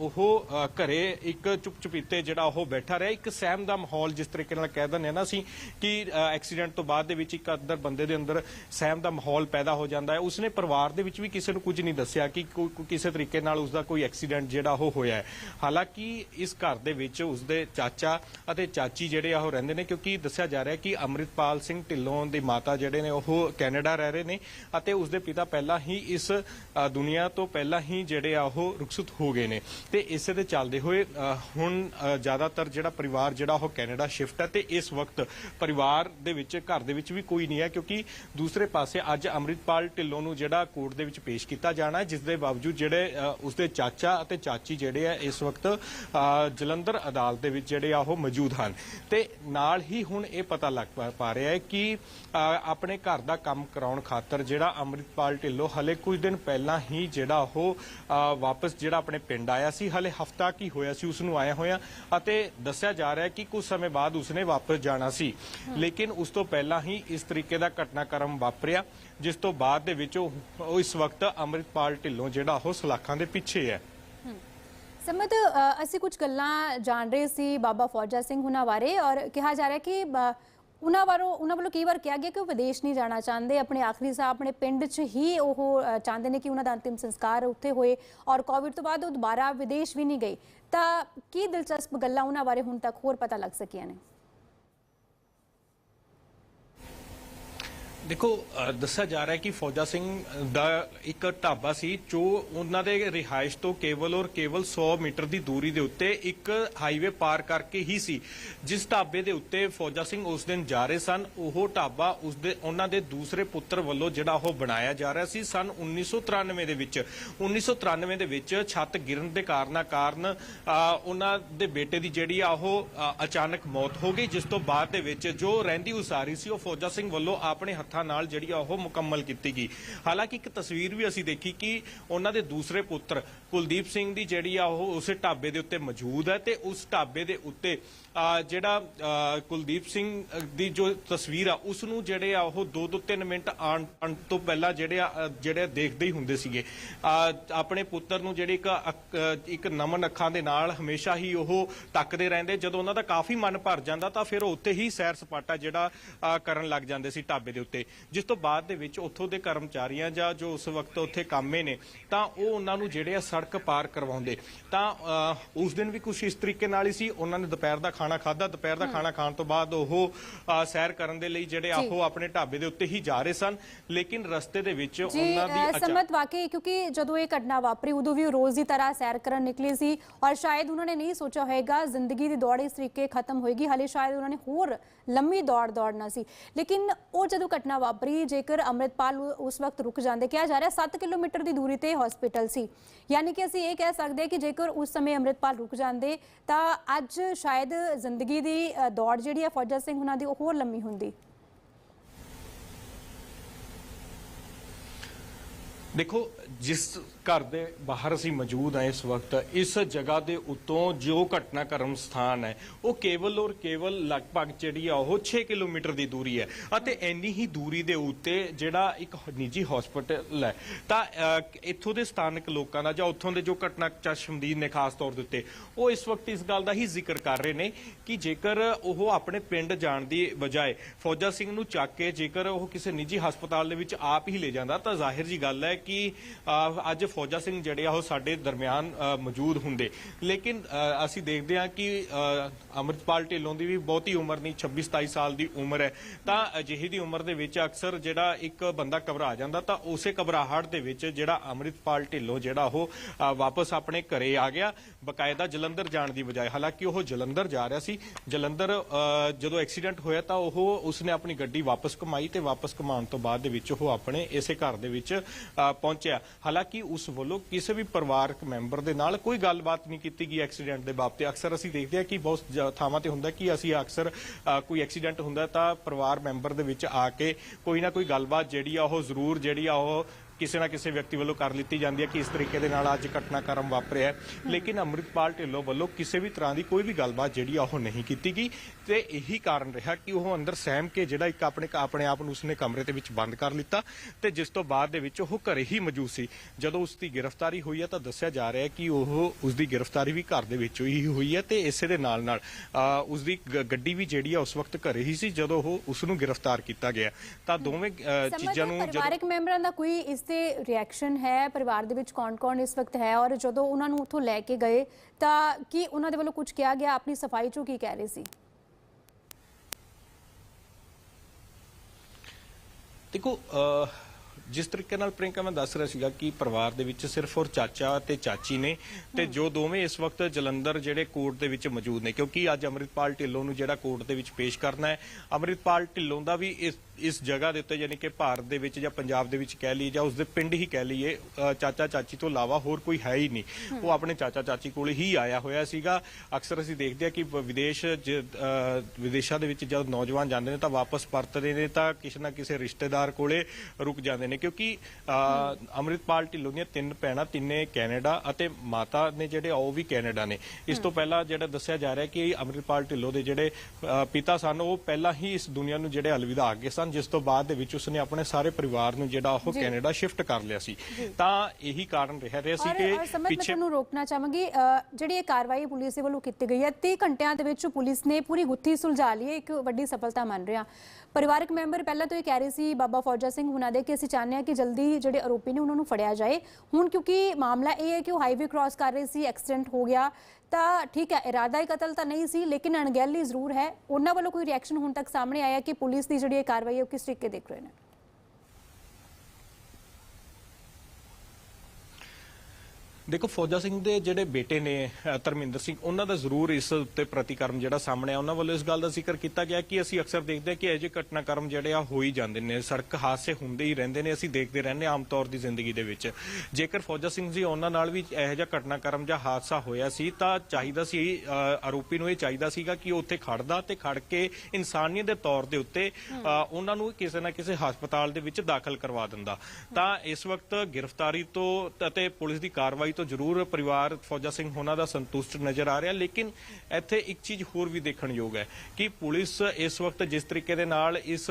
ਉਹ ਘਰੇ ਇੱਕ ਚੁੱਪ ਚੁਪੀਤੇ ਜਿਹੜਾ ਉਹ ਬੈਠਾ ਰਿਹਾ, ਇੱਕ ਸਹਿਮ ਦਾ ਮਾਹੌਲ ਜਿਸ ਤਰੀਕੇ ਨਾਲ ਕਹਿ ਦਿੰਦੇ ਆ ਨਾ ਅਸੀਂ ਕਿ ਐਕਸੀਡੈਂਟ ਤੋਂ ਬਾਅਦ ਦੇ ਵਿੱਚ ਇੱਕ ਅੰਦਰ ਬੰਦੇ ਦੇ ਅੰਦਰ ਸਹਿਮ ਦਾ ਮਾਹੌਲ ਪੈਦਾ ਹੋ ਜਾਂਦਾ ਹੈ। ਉਸਨੇ ਪਰਿਵਾਰ ਦੇ ਵਿੱਚ ਵੀ ਕਿਸੇ ਨੂੰ ਕੁਝ ਨਹੀਂ ਦੱਸਿਆ ਕਿ ਕੋਈ ਕਿਸੇ ਤਰੀਕੇ ਨਾਲ ਉਸਦਾ ਕੋਈ ਐਕਸੀਡੈਂਟ ਜਿਹੜਾ ਉਹ ਹੋਇਆ ਹੈ। ਹਾਲਾਂਕਿ ਇਸ ਘਰ ਦੇ ਵਿੱਚ ਉਸਦੇ ਚਾਚਾ ਅਤੇ ਚਾਚੀ ਜਿਹੜੇ ਆ ਉਹ ਰਹਿੰਦੇ ਨੇ, ਕਿਉਂਕਿ ਦੱਸਿਆ ਜਾ ਰਿਹਾ ਕਿ ਅੰਮ੍ਰਿਤਪਾਲ ਸਿੰਘ ਢਿੱਲੋਂ ਦੀ ਮਾਤਾ ਜਿਹੜੇ ਨੇ, ਉਹ ਕੈਨੇਡਾ ਰਹਿ ਰਹੇ ਨੇ ਅਤੇ ਉਸਦੇ ਪਿਤਾ ਪਹਿਲਾਂ ਹੀ ਇਸ ਦੁਨੀਆ ਤੋਂ ਪਹਿਲਾਂ ਹੀ ਜਿਹੜੇ ਆ ਉਹ ਰੁਖਸਤ ਹੋ ਗਏ ਨੇ। ਤੇ ਇਸੇ ਦੇ ਚੱਲਦੇ ਹੋਏ ਅ, ਹੁਣ ਅ, ਜ਼ਿਆਦਾਤਰ ਜਿਹੜਾ ਪਰਿਵਾਰ ਜਿਹੜਾ ਉਹ ਕੈਨੇਡਾ ਸ਼ਿਫਟ ਹੈ ਤੇ ਇਸ ਵਕਤ ਪਰਿਵਾਰ ਦੇ ਵਿੱਚ ਘਰ ਦੇ ਵਿੱਚ ਵੀ ਕੋਈ ਨਹੀਂ ਹੈ ਕਿਉਂਕਿ ਦੂਸਰੇ ਪਾਸੇ ਅੱਜ ਅੰਮ੍ਰਿਤਪਾਲ ਢਿੱਲੋਂ ਨੂੰ ਜਿਹੜਾ ਕੋਰਟ ਦੇ ਵਿੱਚ ਪੇਸ਼ ਕੀਤਾ ਜਾਣਾ ਹੈ ਜਿਸ ਦੇ ਬਾਵਜੂਦ ਜਿਹੜੇ ਉਸਦੇ ਚਾਚਾ ਅਤੇ ਚਾਚੀ ਜਿਹੜੇ ਆ ਇਸ ਵਕਤ ਅ, ਜਲੰਧਰ ਅਦਾਲਤ ਦੇ ਵਿੱਚ ਜਿਹੜੇ ਆ ਉਹ ਮੌਜੂਦ ਹਨ। ਤੇ ਨਾਲ ਹੀ ਹੁਣ ਇਹ ਪਤਾ ਲੱਗ ਪਾ- ਰਿਹਾ ਹੈ ਕਿ ਆਪਣੇ ਘਰ ਦਾ ਕੰਮ ਕਰਾਉਣ ਖਾਤਰ ਜਿਹੜਾ ਅੰਮ੍ਰਿਤਪਾਲ ਢਿੱਲੋਂ ਹਲੇ ਕੁਝ ਦਿਨ ਪਹਿਲਾਂ ਹੀ ਜਿਹੜਾ ਉਹ ਅ, ਵਾਪਸ ਜਿਹੜਾ ਆਪਣੇ ਪਿੰਡ ਆਇਆ ਸੀ ਹਲੇ ਹਫਤਾ ਕੀ ਹੋਇਆ ਸੀ ਉਸ ਨੂੰ ਆਇਆ ਹੋਇਆ ਅਤੇ ਦੱਸਿਆ ਜਾ ਰਿਹਾ ਹੈ ਕਿ ਕੁਝ ਸਮੇਂ ਬਾਅਦ ਉਸਨੇ ਵਾਪਸ ਜਾਣਾ ਸੀ। ਲੇਕਿਨ ਉਸ ਤੋਂ ਪਹਿਲਾਂ ਹੀ ਇਸ ਤਰੀਕੇ ਦਾ ਘਟਨਾਕ੍ਰਮ ਵਾਪਰਿਆ ਜਿਸ ਤੋਂ ਬਾਅਦ ਦੇ ਵਿੱਚ ਉਹ ਇਸ ਵਕਤ ਅੰਮ੍ਰਿਤਪਾਲ ਢਿੱਲੋਂ ਜਿਹੜਾ ਉਹ ਸਲਾਖਾਂ ਦੇ ਪਿੱਛੇ ਹੈ। ਸਮਤ ਅਸੀਂ ਕੁਝ ਗੱਲਾਂ ਜਾਣ ਰਹੇ ਸੀ ਬਾਬਾ ਫੌਜਾ ਸਿੰਘ ਹੁਣਾਂ ਬਾਰੇ ਔਰ ਕਿਹਾ ਜਾ ਰਿਹਾ ਕਿ ਉਹਨਾਂ ਵੱਲੋਂ ਉਹਨਾਂ ਵੱਲੋਂ ਕਈ ਵਾਰ ਕਿਹਾ ਗਿਆ ਕਿ ਉਹ ਵਿਦੇਸ਼ ਨਹੀਂ ਜਾਣਾ ਚਾਹੁੰਦੇ। ਆਪਣੇ ਆਖਰੀ ਸਾਹ ਆਪਣੇ ਪਿੰਡ 'ਚ ਹੀ ਉਹ ਚਾਹੁੰਦੇ ਨੇ ਕਿ ਉਹਨਾਂ ਦਾ ਅੰਤਿਮ ਸੰਸਕਾਰ ਉੱਥੇ ਹੋਏ ਔਰ ਕੋਵਿਡ ਤੋਂ ਬਾਅਦ ਉਹ ਦੁਬਾਰਾ ਵਿਦੇਸ਼ ਵੀ ਨਹੀਂ ਗਏ। ਤਾਂ ਕੀ ਦਿਲਚਸਪ ਗੱਲਾਂ ਉਹਨਾਂ ਬਾਰੇ ਹੁਣ ਤੱਕ ਹੋਰ ਪਤਾ ਲੱਗ ਸਕੀਆਂ ਨੇ? ਦੇਖੋ ਦੱਸਿਆ ਜਾ ਰਿਹਾ ਹੈ ਕਿ ਫੌਜਾ ਸਿੰਘ ਦਾ ਇੱਕ ਢਾਬਾ ਸੀ, ਜੋ ਉਹਨਾਂ ਦੇ ਰਿਹਾਇਸ਼ ਤੋਂ ਕੇਵਲ ਔਰ ਕੇਵਲ 100 ਮੀਟਰ ਦੀ ਦੂਰੀ ਦੇ ਉੱਤੇ ਇੱਕ ਹਾਈਵੇ ਪਾਰ ਕਰਕੇ ਹੀ ਸੀ। ਜਿਸ ਢਾਬੇ ਦੇ ਉੱਤੇ ਫੌਜਾ ਸਿੰਘ ਉਸ ਦਿਨ ਜਾ ਰਹੇ ਸਨ, ਉਹ ਢਾਬਾ ਉਸ ਦੇ, ਉਹਨਾਂ ਦੇ ਦੂਸਰੇ ਪੁੱਤਰ ਵੱਲੋਂ ਜਿਹੜਾ ਉਹ ਬਣਾਇਆ ਜਾ ਰਿਹਾ ਸੀ ਸਨ 1993 ਦੇ ਵਿੱਚ। 1993 ਦੇ ਵਿੱਚ ਛੱਤ ਗਿਰਨ ਦੇ ਕਾਰਨਾਂ ਕਾਰਨ ਉਹਨਾਂ ਦੇ ਬੇਟੇ ਦੀ ਜਿਹੜੀ ਆ ਉਹ ਅਚਾਨਕ ਮੌਤ ਹੋ ਗਈ, ਜਿਸ ਤੋਂ ਬਾਅਦ ਦੇ ਵਿੱਚ ਜੋ ਰਹਿੰਦੀ ਉਸਾਰੀ ਸੀ, ਉਹ ਫੌਜਾ ਸਿੰਘ ਵੱਲੋਂ ਆਪਣੇ ਹੱਥਾਂ ਨਾਲ ਜਿਹੜੀ ਆ ਉਹ ਮੁਕੰਮਲ ਕੀਤੀ ਗਈ। ਹਾਲਾਂਕਿ ਇੱਕ ਤਸਵੀਰ ਵੀ ਅਸੀਂ ਦੇਖੀ ਕਿ ਉਹਨਾਂ ਦੇ ਦੂਸਰੇ ਪੁੱਤਰ ਕੁਲਦੀਪ ਸਿੰਘ ਦੀ ਜਿਹੜੀ ਆ ਉਹ ਉਸੇ ਢਾਬੇ ਦੇ ਉੱਤੇ ਮੌਜੂਦ ਹੈ ਤੇ ਉਸ ਢਾਬੇ ਦੇ ਉੱਤੇ ਜਿਹੜਾ ਕੁਲਦੀਪ ਸਿੰਘ ਦੀ ਜੋ ਤਸਵੀਰ ਆ ਉਸ ਨੂੰ ਜਿਹੜੇ ਆ ਉਹ 2 ਤੋਂ 3 ਮਿੰਟ ਆਉਣ ਆਉਣ ਤੋਂ ਪਹਿਲਾਂ ਜਿਹੜੇ ਆ ਅ, ਜਿਹੜੇ ਦੇਖਦੇ ਹੀ ਹੁੰਦੇ ਸੀਗੇ। ਆਪਣੇ ਪੁੱਤਰ ਨੂੰ ਜਿਹੜੀ ਇੱਕ ਇੱਕ ਨਮਨ ਅੱਖਾਂ ਦੇ ਨਾਲ ਹਮੇਸ਼ਾ ਹੀ ਉਹ ਤੱਕਦੇ ਰਹਿੰਦੇ। ਜਦੋਂ ਉਹਨਾਂ ਦਾ ਕਾਫੀ ਮਨ ਭਰ ਜਾਂਦਾ ਤਾਂ ਫਿਰ ਉਹ ਉੱਥੇ ਹੀ ਸੈਰ ਸਪਾਟਾ ਜਿਹੜਾ ਕਰਨ ਲੱਗ ਜਾਂਦੇ ਸੀ ਢਾਬੇ ਦੇ ਉੱਤੇ। ਜਿਸ ਤੋਂ ਬਾਅਦ ਦੇ ਵਿੱਚ ਉੱਥੋਂ ਦੇ ਕਰਮਚਾਰੀਆਂ ਜਾਂ ਜੋ ਉਸ ਵਕਤ ਉੱਥੇ ਕੰਮੇ ਨੇ ਤਾਂ ਉਹ ਉਹਨਾਂ ਨੂੰ ਜਿਹੜੇ ਆ ਸੜਕ ਪਾਰ ਕਰਵਾਉਂਦੇ। ਤਾਂ ਉਸ ਦਿਨ ਵੀ ਕੁਝ ਇਸ ਤਰੀਕੇ ਨਾਲ ਹੀ ਸੀ। ਉਹਨਾਂ ਨੇ ਦੁਪਹਿਰ ਦਾ ਖਾਣਾ ਖਾਦਾ ਦੁਪਹਿਰ ਦਾ ਖਾਣਾ ਖਾਣ ਤੋਂ ਬਾਅਦ ਉਹ ਸੈਰ ਕਰਨ ਦੇ ਲਈ ਜਿਹੜੇ ਆ ਜੀ। ਉਹ ਆਪਣੇ ਢਾਬੇ ਦੇ ਉੱਤੇ ਹੀ ਜਾ ਰਹੇ ਸਨ। ਲੇਕਿਨ ਰਸਤੇ ਦੇ ਵਿੱਚ ਉਹਨਾਂ ਦੀ ਸਮਤ ਵਾਕਈ ਕਿਉਂਕਿ ਜਦੋਂ ਇਹ ਘਟਨਾ ਵਾਪਰੀ ਉਦੋਂ ਵੀ ਰੋਜ਼ ਦੀ ਤਰ੍ਹਾਂ ਸੈਰ ਕਰਨ ਨਿਕਲੇ ਸੀ ਔਰ ਸ਼ਾਇਦ ਉਹਨਾਂ ਨੇ ਨਹੀਂ ਸੋਚਿਆ ਹੋਵੇਗਾ ਜ਼ਿੰਦਗੀ ਦੀ ਦੌੜ ਇਸ ਤਰੀਕੇ ਖਤਮ ਹੋਏਗੀ। ਹਲੇ ਸ਼ਾਇਦ ਉਹਨਾਂ ਨੇ ਹੋਰ ਲੰਮੀ ਦੌੜ ਦੌੜਨਾ ਸੀ। ਲੇਕਿਨ ਉਹ ਜਦੋਂ ਘਟਨਾ ਵਾਪਰੀ ਜੇਕਰ ਅੰਮ੍ਰਿਤਪਾਲ ਉਸ ਵਕਤ ਰੁਕ ਜਾਂਦੇ ਕਿਹਾ ਜਾ ਰਿਹਾ 7 ਕਿਲੋਮੀਟਰ ਦੀ ਦੂਰੀ ਤੇ ਹਸਪੀਟਲ ਸੀ। ਯਾਨੀ ਕਿ ਅਸੀਂ ਇਹ ਕਹਿ ਸਕਦੇ ਹਾਂ ਕਿ ਜੇਕਰ ਉਸ ਸਮੇਂ ਅੰਮ੍ਰਿਤਪਾਲ ਰੁਕ ਜਾਂਦੇ, ਤਾਂ ਅੱਜ ਸ਼ਾਇਦ ਜ਼ਿੰਦਗੀ ਦੀ ਦੌੜ ਜਿਹੜੀ ਹੈ ਫੌਜਾ ਸਿੰਘ ਉਹਨਾਂ ਦੀ ਉਹ ਹੋਰ ਲੰਮੀ ਹੁੰਦੀ। ਦੇਖੋ, ਜਿਸ ਘਰ ਦੇ ਬਾਹਰ ਅਸੀਂ ਮੌਜੂਦ ਹਾਂ ਇਸ ਵਕਤ, ਇਸ ਜਗ੍ਹਾ ਦੇ ਉੱਤੋਂ ਜੋ ਘਟਨਾਕ੍ਰਮ ਸਥਾਨ ਹੈ, ਉਹ ਕੇਵਲ ਔਰ ਕੇਵਲ ਲਗਭਗ ਜਿਹੜੀ ਆ ਉਹ 6 ਕਿਲੋਮੀਟਰ ਦੀ ਦੂਰੀ ਹੈ ਅਤੇ ਇੰਨੀ ਹੀ ਦੂਰੀ ਦੇ ਉੱਤੇ ਜਿਹੜਾ ਇੱਕ ਨਿੱਜੀ ਹਸਪੀਟਲ ਹੈ। ਤਾਂ ਇੱਥੋਂ ਦੇ ਸਥਾਨਕ ਲੋਕਾਂ ਦਾ ਜਾਂ ਉੱਥੋਂ ਦੇ ਜੋ ਘਟਨਾ ਚਸ਼ਮਦੀਦ ਨੇ ਖਾਸ ਤੌਰ ਦੇ ਉੱਤੇ, ਉਹ ਇਸ ਵਕਤ ਇਸ ਗੱਲ ਦਾ ਹੀ ਜ਼ਿਕਰ ਕਰ ਰਹੇ ਨੇ ਕਿ ਜੇਕਰ ਉਹ ਆਪਣੇ ਪਿੰਡ ਜਾਣ ਦੀ ਬਜਾਏ ਫੌਜਾ ਸਿੰਘ ਨੂੰ ਚੱਕ ਕੇ ਜੇਕਰ ਉਹ ਕਿਸੇ ਨਿੱਜੀ ਹਸਪਤਾਲ ਦੇ ਵਿੱਚ ਆਪ ਹੀ ਲੈ ਜਾਂਦਾ, ਤਾਂ ਜ਼ਾਹਿਰ ਜੀ ਗੱਲ ਹੈ ਕਿ ਅੱਜ ਫੌਜਾ ਸਿੰਘ ਜਿਹੜੇ ਆ ਉਹ ਸਾਡੇ ਦਰਮਿਆਨ ਮੌਜੂਦ ਹੁੰਦੇ। ਲੇਕਿਨ ਅਸੀਂ ਦੇਖਦੇ ਹਾਂ ਕਿ ਅਹ, ਅੰਮ੍ਰਿਤਪਾਲ ਢਿੱਲੋਂ ਦੀ ਵੀ ਬਹੁਤੀ ਉਮਰ ਨਹੀਂ 26 27 ਸਾਲ ਦੀ ਉਮਰ ਹੈ। ਤਾਂ ਅਜਿਹੀ ਦੀ ਉਮਰ ਦੇ ਵਿੱਚ ਅਕਸਰ ਜਿਹੜਾ ਇੱਕ ਬੰਦਾ ਘਬਰਾ ਜਾਂਦਾ ਤਾਂ ਉਸੇ ਘਬਰਾਹਟ ਦੇ ਵਿੱਚ ਜਿਹੜਾ ਅੰਮ੍ਰਿਤਪਾਲ ਢਿੱਲੋਂ ਜਿਹੜਾ ਉਹ ਵਾਪਸ ਆਪਣੇ ਘਰੇ ਆ ਗਿਆ। ਬਕਾਇਦਾ ਜਲੰਧਰ ਜਾਣ ਦੀ ਬਜਾਏ ਹਾਲਾਂਕਿ ਉਹ ਜਲੰਧਰ ਜਾ ਰਿਹਾ ਸੀ। ਜਲੰਧਰ ਜਦੋਂ ਐਕਸੀਡੈਂਟ ਹੋਇਆ ਤਾਂ ਉਹ ਉਸਨੇ ਆਪਣੀ ਗੱਡੀ ਵਾਪਸ ਕਮਾਈ ਤੇ ਵਾਪਸ ਕਮਾਉਣ ਤੋਂ ਬਾਅਦ ਦੇ ਵਿੱਚ ਉਹ ਆਪਣੇ ਇਸੇ ਘਰ ਦੇ ਵਿੱਚ ਪਹੁੰਚਿਆ। ਹਾਲਾਂਕਿ ਉਸ ਵੱਲੋਂ ਕਿਸੇ ਵੀ ਪਰਿਵਾਰਕ ਮੈਂਬਰ ਦੇ ਨਾਲ ਕੋਈ ਗੱਲਬਾਤ ਨਹੀਂ ਕੀਤੀ ਗਈ ਐਕਸੀਡੈਂਟ ਦੇ ਬਾਬਤੇ। ਅਕਸਰ ਅਸੀਂ ਦੇਖਦੇ ਹਾਂ ਕਿ ਬਹੁਤ ਜ- ਥਾਵਾਂ ਤੇ ਹੁੰਦਾ ਕਿ ਅਸੀਂ ਅਕਸਰ ਅਹ, ਕੋਈ ਐਕਸੀਡੈਂਟ ਹੁੰਦਾ ਤਾਂ ਪਰਿਵਾਰ ਮੈਂਬਰ ਦੇ ਵਿੱਚ ਆ ਕੇ ਕੋਈ ਨਾ ਕੋਈ ਗੱਲਬਾਤ ਜਿਹੜੀ ਆ ਉਹ ਜ਼ਰੂਰ ਜਿਹੜੀ ਆ ਉਹ ਕਿਸੇ ਨਾ ਕਿਸੇ ਵਿਅਕਤੀ ਵੱਲੋਂ ਕਰ ਲਿੱਤੀ ਜਾਂਦੀ ਹੈ ਕਿ ਇਸ ਤਰੀਕੇ ਦੇ ਨਾਲ ਅੱਜ ਘਟਨਾਕ੍ਰਮ ਵਾਪਰਿਆ ਹੈ। ਲੇਕਿਨ ਅੰਮ੍ਰਿਤਪਾਲ ਢਿੱਲੋਂ ਵੱਲੋਂ ਕਿਸੇ ਵੀ ਤਰ੍ਹਾਂ ਦੀ ਕੋਈ ਵੀ ਗੱਲਬਾਤ ਜਿਹੜੀ ਆ ਉਹ ਨਹੀਂ ਕੀਤੀ ਗਈ ਤੇ ਇਹੀ ਕਾਰਨ ਰਿਹਾ ਕਿ ਉਹ ਅੰਦਰ ਸਹਿਮ ਕੇ ਜਿਹੜਾ ਇੱਕ ਆਪਣੇ ਆਪਣੇ ਆਪ ਨੂੰ ਉਸਨੇ ਕਮਰੇ ਦੇ ਵਿੱਚ ਬੰਦ ਕਰ ਲਿੱਤਾ ਤੇ ਜਿਸ ਤੋਂ ਬਾਅਦ ਦੇ ਵਿੱਚ ਉਹ ਘਰੇ ਹੀ ਮੌਜੂਦ ਸੀ। ਜਦੋਂ ਉਸ ਦੀ ਗ੍ਰਿਫਤਾਰੀ ਹੋਈ ਹੈ ਤਾਂ ਦੱਸਿਆ ਜਾ ਰਿਹਾ ਹੈ ਕਿ ਉਹ ਉਸ ਦੀ ਗ੍ਰਿਫਤਾਰੀ ਵੀ ਘਰ ਦੇ ਵਿੱਚੋਂ ਹੀ ਹੋਈ ਹੈ ਤੇ ਇਸੇ ਦੇ ਨਾਲ ਨਾਲ ਉਸ ਦੀ ਗੱਡੀ ਵੀ ਜਿਹੜੀ ਆ ਉਸ ਵਕਤ ਘਰੇ ਹੀ ਸੀ ਜਦੋਂ ਉਹ ਉਸ ਨੂੰ ਗ੍ਰਿਫਤਾਰ ਕੀਤਾ ਗਿਆ। ਤਾਂ ਦੋਵੇਂ ਚੀਜ਼ਾਂ ਨੂੰ ਪਰਿਵਾਰਕ ਮੈਂਬਰਾਂ ਦਾ ਕੋਈ ਇਸ ਤੇ ਰਿਐਕਸ਼ਨ ਹੈ ਪਰਿਵਾਰ ਦੇ ਵਿੱਚ ਕੌਣ-ਕੌਣ ਇਸ ਵਕਤ ਹੈ ਔਰ ਜਦੋਂ ਉਹਨਾਂ ਨੂੰ ਉੱਥੋਂ ਲੈ ਕੇ ਗਏ ਤਾਂ ਕੀ ਉਹਨਾਂ ਦੇ ਵੱਲੋਂ ਕੁਝ ਕਿਹਾ ਗਿਆ? ਆਪਣੀ ਸਫ਼ਾਈ ਚੋਂ ਕੀ ਕਹਿ ਰਹੇ ਸੀ? ਦੇਖੋ ਜਿਸ ਤਰੀਕੇ ਨਾਲ ਪ੍ਰਿੰਕਾ ਮੈਂ ਦੱਸ ਰਿਹਾ ਸੀਗਾ ਕਿ ਪਰਿਵਾਰ ਦੇ ਵਿੱਚ ਸਿਰਫ ਔਰ ਚਾਚਾ ਤੇ ਚਾਚੀ ਨੇ ਤੇ ਜੋ ਦੋਵੇਂ ਇਸ ਵਕਤ ਜਲੰਧਰ ਜਿਹੜੇ ਕੋਰਟ ਦੇ ਵਿੱਚ ਮੌਜੂਦ ਨੇ ਕਿਉਂਕਿ ਅੱਜ ਅੰਮ੍ਰਿਤਪਾਲ ਢਿੱਲੋਂ ਨੂੰ ਜਿਹੜਾ ਕੋਰਟ ਦੇ ਵਿੱਚ ਪੇਸ਼ ਕਰਨਾ ਹੈ ਅੰਮ੍ਰਿਤਪਾਲ ਢਿੱਲੋਂ ਦਾ ਵੀ ਇਸ ਇਸ ਜਗ੍ਹਾ ਦੇ ਉੱਤੇ ਯਾਨੀ ਕਿ ਭਾਰਤ ਦੇ ਵਿੱਚ ਜਾਂ ਪੰਜਾਬ ਦੇ ਵਿੱਚ ਕਹਿ ਲਈਏ ਜਾਂ ਉਸਦੇ ਪਿੰਡ ਹੀ ਕਹਿ ਲਈਏ ਚਾਚਾ ਚਾਚੀ ਤੋਂ ਇਲਾਵਾ ਹੋਰ ਕੋਈ ਹੈ ਹੀ ਨਹੀਂ। ਉਹ ਆਪਣੇ ਚਾਚਾ ਚਾਚੀ ਕੋਲ ਹੀ ਆਇਆ ਹੋਇਆ ਸੀਗਾ। ਅਕਸਰ ਅਸੀਂ ਦੇਖਦੇ ਹਾਂ ਕਿ ਵਿਦੇਸ਼ ਵਿਦੇਸ਼ਾਂ ਦੇ ਵਿੱਚ ਜਦ ਨੌਜਵਾਨ ਜਾਂਦੇ ਨੇ ਤਾਂ ਵਾਪਸ ਪਰਤਦੇ ਨੇ ਤਾਂ ਕਿਸੇ ਨਾ ਕਿਸੇ ਰਿਸ਼ਤੇਦਾਰ ਕੋਲੇ ਰੁਕ ਜਾਂਦੇ ਨੇ। ਕਿਉਂਕਿ ਅੰਮ੍ਰਿਤਪਾਲ ਢਿੱਲੋਂ ਦੀਆਂ ਤਿੰਨ ਭੈਣਾਂ ਤਿੰਨੇ ਕੈਨੇਡਾ ਅਤੇ ਮਾਤਾ ਨੇ ਜਿਹੜੇ ਆ ਉਹ ਵੀ ਕੈਨੇਡਾ ਨੇ। ਇਸ ਤੋਂ ਪਹਿਲਾਂ ਜਿਹੜਾ ਦੱਸਿਆ ਜਾ ਰਿਹਾ ਕਿ ਅੰਮ੍ਰਿਤਪਾਲ ਢਿੱਲੋਂ ਦੇ ਜਿਹੜੇ ਪਿਤਾ ਸਨ ਉਹ ਪਹਿਲਾਂ ਹੀ ਇਸ ਦੁਨੀਆ ਨੂੰ ਜਿਹੜੇ ਅਲਵਿਦਾ ਆ ਗਏ ਸਨ। ਜਿਸ ਤੋਂ ਬਾਅਦ ਦੇ ਵਿੱਚ ਉਸਨੇ ਆਪਣੇ ਸਾਰੇ ਪਰਿਵਾਰ ਨੂੰ ਜਿਹੜਾ ਉਹ ਕੈਨੇਡਾ ਸ਼ਿਫਟ ਕਰ ਲਿਆ ਸੀ। ਤਾਂ ਇਹੀ ਕਾਰਨ ਰਿਹਾ ਰਿਹਾ ਸੀ ਕਿ ਪਿੱਛੇ ਤੁਹਾਨੂੰ ਰੋਕਣਾ ਚਾਹਾਂਗੀ ਜਿਹੜੀ ਇਹ ਕਾਰਵਾਈ ਪੁਲਿਸ ਦੇ ਵੱਲੋਂ ਕੀਤੀ ਗਈ ਹੈ 30 ਘੰਟਿਆਂ ਦੇ ਵਿੱਚ ਪੁਲਿਸ ਨੇ ਪੂਰੀ ਗੁੱਥੀ ਸੁਲਝਾ ਲਈ ਇੱਕ ਵੱਡੀ ਸਫਲਤਾ ਮੰਨ ਰਿਹਾ। ਪਰਿਵਾਰਕ ਮੈਂਬਰ ਪਹਿਲਾਂ ਤੋਂ ਇਹ ਕਹਿ ਰਹੇ ਸੀ ਬਾਬਾ ਫੌਜਾ ਸਿੰਘ ਹੁਣਾਂ ਦੇ ਕਿ ਅਸੀਂ ਚਾਹੁੰਦੇ ਹਾਂ ਕਿ ਜਲਦੀ ਜਿਹੜੇ ਆਰੋਪੀ ਨੇ ਉਹਨਾਂ ਨੂੰ ਫੜਿਆ ਜਾਏ। ਹੁਣ ਕਿਉਂਕਿ ਮਾਮਲਾ ਇਹ ਹੈ ਕਿ ਉਹ ਹਾਈਵੇ ਕ੍ਰਾਸ ਕਰ ਰਹੇ ਸੀ ਐਕਸੀਡੈਂਟ ਹੋ ਗਿਆ। ਤਾਂ ਠੀਕ ਹੈ, ਇਰਾਦਾ ਹੀ ਕਤਲ ਤਾਂ ਨਹੀਂ ਸੀ, ਲੇਕਿਨ ਅਣਗਹਿਲੀ ਜ਼ਰੂਰ ਹੈ। ਉਹਨਾਂ ਵੱਲੋਂ ਕੋਈ ਰਿਐਕਸ਼ਨ ਹੁਣ ਤੱਕ ਸਾਹਮਣੇ ਆਇਆ ਕਿ ਪੁਲਿਸ ਦੀ ਜਿਹੜੀ ਇਹ ਕਾਰਵਾਈ ਹੈ, ਉਹ ਕਿਸ ਤਰੀਕੇ ਦੇਖ ਰਹੇ ਨੇ? ਦੇਖੋ ਫੌਜਾ ਸਿੰਘ ਦੇ ਜਿਹੜੇ ਬੇਟੇ ਨੇ ਅ, ਧਰਮਿੰਦਰ ਸਿੰਘ ਉਹਨਾਂ ਦਾ ਜ਼ਰੂਰ ਇਸ ਉੱਤੇ ਪ੍ਰਤੀਕਰਮ ਜਿਹੜਾ ਸਾਹਮਣੇ ਆ। ਉਹਨਾਂ ਵੱਲੋਂ ਇਸ ਗੱਲ ਦਾ ਜ਼ਿਕਰ ਕੀਤਾ ਗਿਆ ਕਿ ਅਸੀਂ ਅਕਸਰ ਦੇਖਦੇ ਹਾਂ ਕਿ ਇਹ ਜਿਹੇ ਘਟਨਾਕ੍ਰਮ ਜਿਹੜੇ ਆ ਹੋ ਹੀ ਜਾਂਦੇ ਨੇ। ਸੜਕ ਹਾਦਸੇ ਹੁੰਦੇ ਹੀ ਰਹਿੰਦੇ ਨੇ ਅਸੀਂ ਦੇਖਦੇ ਰਹਿੰਦੇ ਹਾਂ ਆਮ ਤੌਰ ਦੀ ਜ਼ਿੰਦਗੀ ਦੇ ਵਿੱਚ। ਜੇਕਰ ਫੌਜਾ ਸਿੰਘ ਜੀ ਉਹਨਾਂ ਨਾਲ ਵੀ ਇਹੋ ਜਿਹਾ ਘਟਨਾਕ੍ਰਮ ਜਾਂ ਹਾਦਸਾ ਹੋਇਆ ਸੀ ਤਾਂ ਚਾਹੀਦਾ ਸੀ ਅ, ਆਰੋਪੀ ਨੂੰ ਇਹ ਚਾਹੀਦਾ ਸੀਗਾ ਕਿ ਉਹ ਉੱਥੇ ਖੜਦਾ ਤੇ ਖੜ ਕੇ ਇਨਸਾਨੀਅਤ ਦੇ ਤੌਰ ਦੇ ਉੱਤੇ ਅ, ਉਹਨਾਂ ਨੂੰ ਕਿਸੇ ਨਾ ਕਿਸੇ ਹਸਪਤਾਲ ਦੇ ਵਿੱਚ ਦਾਖਲ ਕਰਵਾ ਦਿੰਦਾ। ਤਾਂ ਇਸ ਵਕਤ ਗ੍ਰਿਫਤਾਰੀ ਤੋਂ ਅਤੇ ਪੁਲਿਸ ਦੀ ਕਾਰਵਾਈ ਤੋਂ ਜ਼ਰੂਰ ਪਰਿਵਾਰ ਫੌਜਾ ਸਿੰਘ ਹੋਣਾ ਦਾ ਸੰਤੁਸ਼ਟ ਨਜ਼ਰ ਆ ਰਿਹਾ ਲੇਕਿਨ ਇੱਥੇ ਇੱਕ ਚੀਜ਼ ਹੋਰ ਵੀ ਦੇਖਣ ਯੋਗ ਹੈ ਕਿ ਪੁਲਿਸ ਇਸ ਵਕਤ ਜਿਸ ਤਰੀਕੇ ਦੇ ਨਾਲ ਇਸ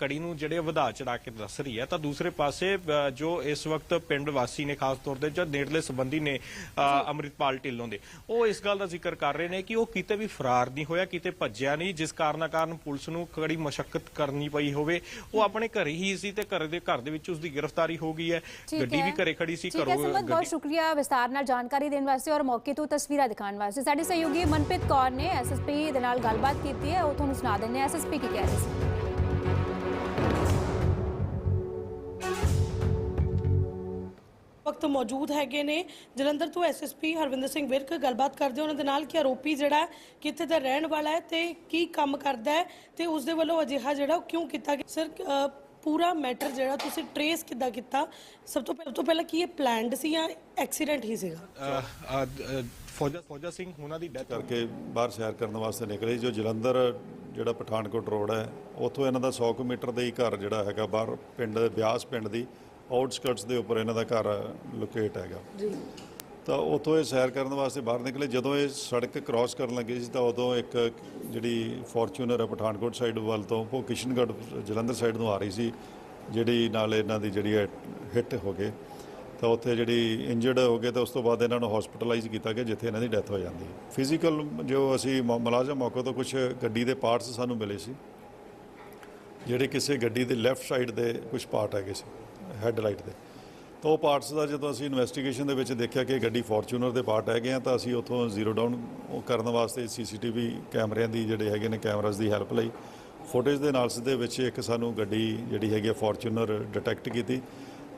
ਕੜੀ ਨੂੰ ਜਿਹੜੇ ਵਧਾ ਚੜਾ ਕੇ ਦੱਸ ਰਹੀ ਹੈ ਤਾਂ ਦੂਸਰੇ ਪਾਸੇ ਜੋ ਇਸ ਵਕਤ ਪਿੰਡ ਵਾਸੀ ਨੇ ਖਾਸ ਤੌਰ ਤੇ ਜਾਂ ਨੇੜਲੇ ਸੰਬੰਧੀ ਨੇ ਅੰਮ੍ਰਿਤਪਾਲ ਢਿੱਲੋਂ ਦੇ ਉਹ ਇਸ ਗੱਲ ਦਾ ਜ਼ਿਕਰ ਕਰ ਰਹੇ ਨੇ ਕਿ ਉਹ ਕਿਤੇ ਵੀ ਫਰਾਰ ਨਹੀਂ ਹੋਇਆ ਕਿਤੇ ਭੱਜਿਆ ਨਹੀਂ ਜਿਸ ਕਾਰਨਾਂ ਕਾਰਨ ਪੁਲਿਸ ਨੂੰ ਕੜੀ ਮਸ਼ੱਕਤ ਕਰਨੀ ਪਈ ਹੋਵੇ ਉਹ ਆਪਣੇ ਘਰੇ ਹੀ ਸੀ ਤੇ ਘਰ ਦੇ ਘਰ ਦੇ ਵਿੱਚ ਉਸ ਦੀ ਗ੍ਰਿਫਤਾਰੀ ਹੋ ਗਈ ਹੈ ਠੀਕ ਗੱਡੀ ਵੀ। ਘਰੇ ਖੜੀ ਸੀ ਠੀਕ ਹੈ ਘਰੋਂ ਸਮਤ ਬਹੁਤ ਸ਼ੁਕਰੀਆ ਵਿਸਤਾਰ ਨਾਲ ਜਾਣਕਾਰੀ ਦੇਣ ਵਾਸਤੇ ਔਰ ਮੌਕੇ ਤੋਂ ਤਸਵੀਰਾਂ ਦਿਖਾਉਣ ਵਾਸਤੇ। ਸਾਡੀ ਸਹਿਯੋਗੀ ਮਨਪ੍ਰੀਤ ਕੌਰ ਨੇ ਐਸਐਸਪੀ ਦੇ ਨਾਲ ਗੱਲਬਾਤ ਕੀਤੀ ਹੈ। ਉਹ ਤੁਹਾਨੂੰ ਸੁਣਾ ਦਿੰਦੇ ਐਸਐਸਪੀ ਕੀ ਕਹਿ ਰਹੇ ਸੀ? ਵਕਤ ਮੌਜੂਦ ਹੈਗੇ ਨੇ। ਜਲੰਧਰ ਤੋਂ ਐਸਐਸਪੀ ਹਰਵਿੰਦਰ ਸਿੰਘ ਵਿਰਕ ਗੱਲਬਾਤ ਕਰਦੇ ਉਹਨਾਂ ਦੇ ਨਾਲ ਕਿ ਆਰੋਪੀ ਜਿਹੜਾ ਹੈ, ਕਿੱਥੇ ਦਾ ਰਹਿਣ ਵਾਲਾ ਹੈ ਤੇ ਕੀ ਕੰਮ ਕਰਦਾ ਹੈ ਤੇ ਉਸ ਦੇ ਵੱਲੋਂ ਅਜਿਹਾ ਜਿਹੜਾ ਕਿਉਂ ਕੀਤਾ ਗਿਆ? ਸਰ ਪੂਰਾ ਮੈਟਰ ਜਿਹੜਾ ਤੁਸੀਂ ਟਰੇਸ ਕਿੱਦਾਂ ਕੀਤਾ? ਸਭ ਤੋਂ ਪਹਿਲਾਂ ਤੋਂ ਪਹਿਲਾਂ ਕੀ ਇਹ ਪਲਾਨਡ ਸੀ ਜਾਂ ਐਕਸੀਡੈਂਟ ਹੀ ਸੀਗਾ? ਫੌਜਾ ਫੌਜਾ ਸਿੰਘ ਉਹਨਾਂ ਦੀ ਡੈਥ ਕਰਕੇ ਬਾਹਰ ਸੈਰ ਕਰਨ ਵਾਸਤੇ ਨਿਕਲੇ ਜੋ ਜਲੰਧਰ ਜਿਹੜਾ ਪਠਾਨਕੋਟ ਰੋਡ ਹੈ ਉੱਥੋਂ ਇਹਨਾਂ ਦਾ 100 ਕੁ ਮੀਟਰ ਦੇ ਹੀ ਘਰ ਜਿਹੜਾ ਹੈਗਾ ਬਾਹਰ ਪਿੰਡ ਦੇ ਬਿਆਸ ਪਿੰਡ ਦੀ ਆਊਟਸਕਰਟਸ ਦੇ ਉੱਪਰ ਇਹਨਾਂ ਦਾ ਘਰ ਲੋਕੇਟ ਹੈਗਾ। ਜੀ। ਤਾਂ ਉੱਥੋਂ ਇਹ ਸੈਰ ਕਰਨ ਵਾਸਤੇ ਬਾਹਰ ਨਿਕਲੇ। ਜਦੋਂ ਇਹ ਸੜਕ ਕ੍ਰਾਸ ਕਰਨ ਲੱਗੇ ਸੀ ਤਾਂ ਉਦੋਂ ਇੱਕ ਜਿਹੜੀ ਫੋਰਚੂਨਰ ਹੈ ਪਠਾਨਕੋਟ ਸਾਈਡ ਵੱਲ ਤੋਂ, ਉਹ ਕਿਸ਼ਨਗੜ੍ਹ, ਜਲੰਧਰ ਸਾਈਡ ਨੂੰ ਆ ਰਹੀ ਸੀ, ਜਿਹੜੀ ਨਾਲ ਇਹਨਾਂ ਦੀ ਜਿਹੜੀ ਹਿੱਟ ਹੋ ਗਏ ਤਾਂ ਉੱਥੇ ਜਿਹੜੀ ਇੰਜਰਡ ਹੋ ਗਏ ਤਾਂ ਉਸ ਤੋਂ ਬਾਅਦ ਇਹਨਾਂ ਨੂੰ ਹਸਪੀਟਲਾਈਜ਼ ਕੀਤਾ ਗਿਆ, ਜਿੱਥੇ ਇਹਨਾਂ ਦੀ ਡੈਥ ਹੋ ਜਾਂਦੀ। ਹੈ ਫਿਜ਼ੀਕਲ ਜੋ ਅਸੀਂ ਮ- ਮੁਲਾਜ਼ਮ ਮੌਕੇ ਤੋਂ ਕੁਝ ਗੱਡੀ ਦੇ ਪਾਰਟਸ ਸਾਨੂੰ ਮਿਲੇ ਸੀ, ਜਿਹੜੇ ਕਿਸੇ ਗੱਡੀ ਦੇ ਲੈਫਟ ਸਾਈਡ ਦੇ ਕੁਝ ਪਾਰਟ ਹੈਗੇ ਸੀ ਹੈੱਡ ਲਾਈਟ ਦੇ। ਤਾਂ ਉਹ ਪਾਰਟਸ ਦਾ ਜਦੋਂ ਅਸੀਂ ਇਨਵੈਸਟੀਗੇਸ਼ਨ ਦੇ ਵਿੱਚ ਦੇਖਿਆ ਕਿ ਗੱਡੀ ਫੋਰਚੂਨਰ ਦੇ ਪਾਰਟ ਹੈਗੇ ਆ, ਤਾਂ ਅਸੀਂ ਉੱਥੋਂ ਜ਼ੀਰੋ ਡਾਊਨ ਕਰਨ ਵਾਸਤੇ ਸੀਸੀਟੀਵੀ ਕੈਮਰਿਆਂ ਦੀ ਜਿਹੜੇ ਹੈਗੇ ਨੇ ਕੈਮਰਾਜ਼ ਦੀ ਹੈਲਪ ਲਈ ਫੁਟੇਜ ਦੇ ਨਾਲ ਦੇ ਵਿੱਚ ਇੱਕ ਸਾਨੂੰ ਗੱਡੀ ਜਿਹੜੀ ਹੈਗੀ ਫੋਰਚੂਨਰ ਡਿਟੈਕਟ ਕੀਤੀ।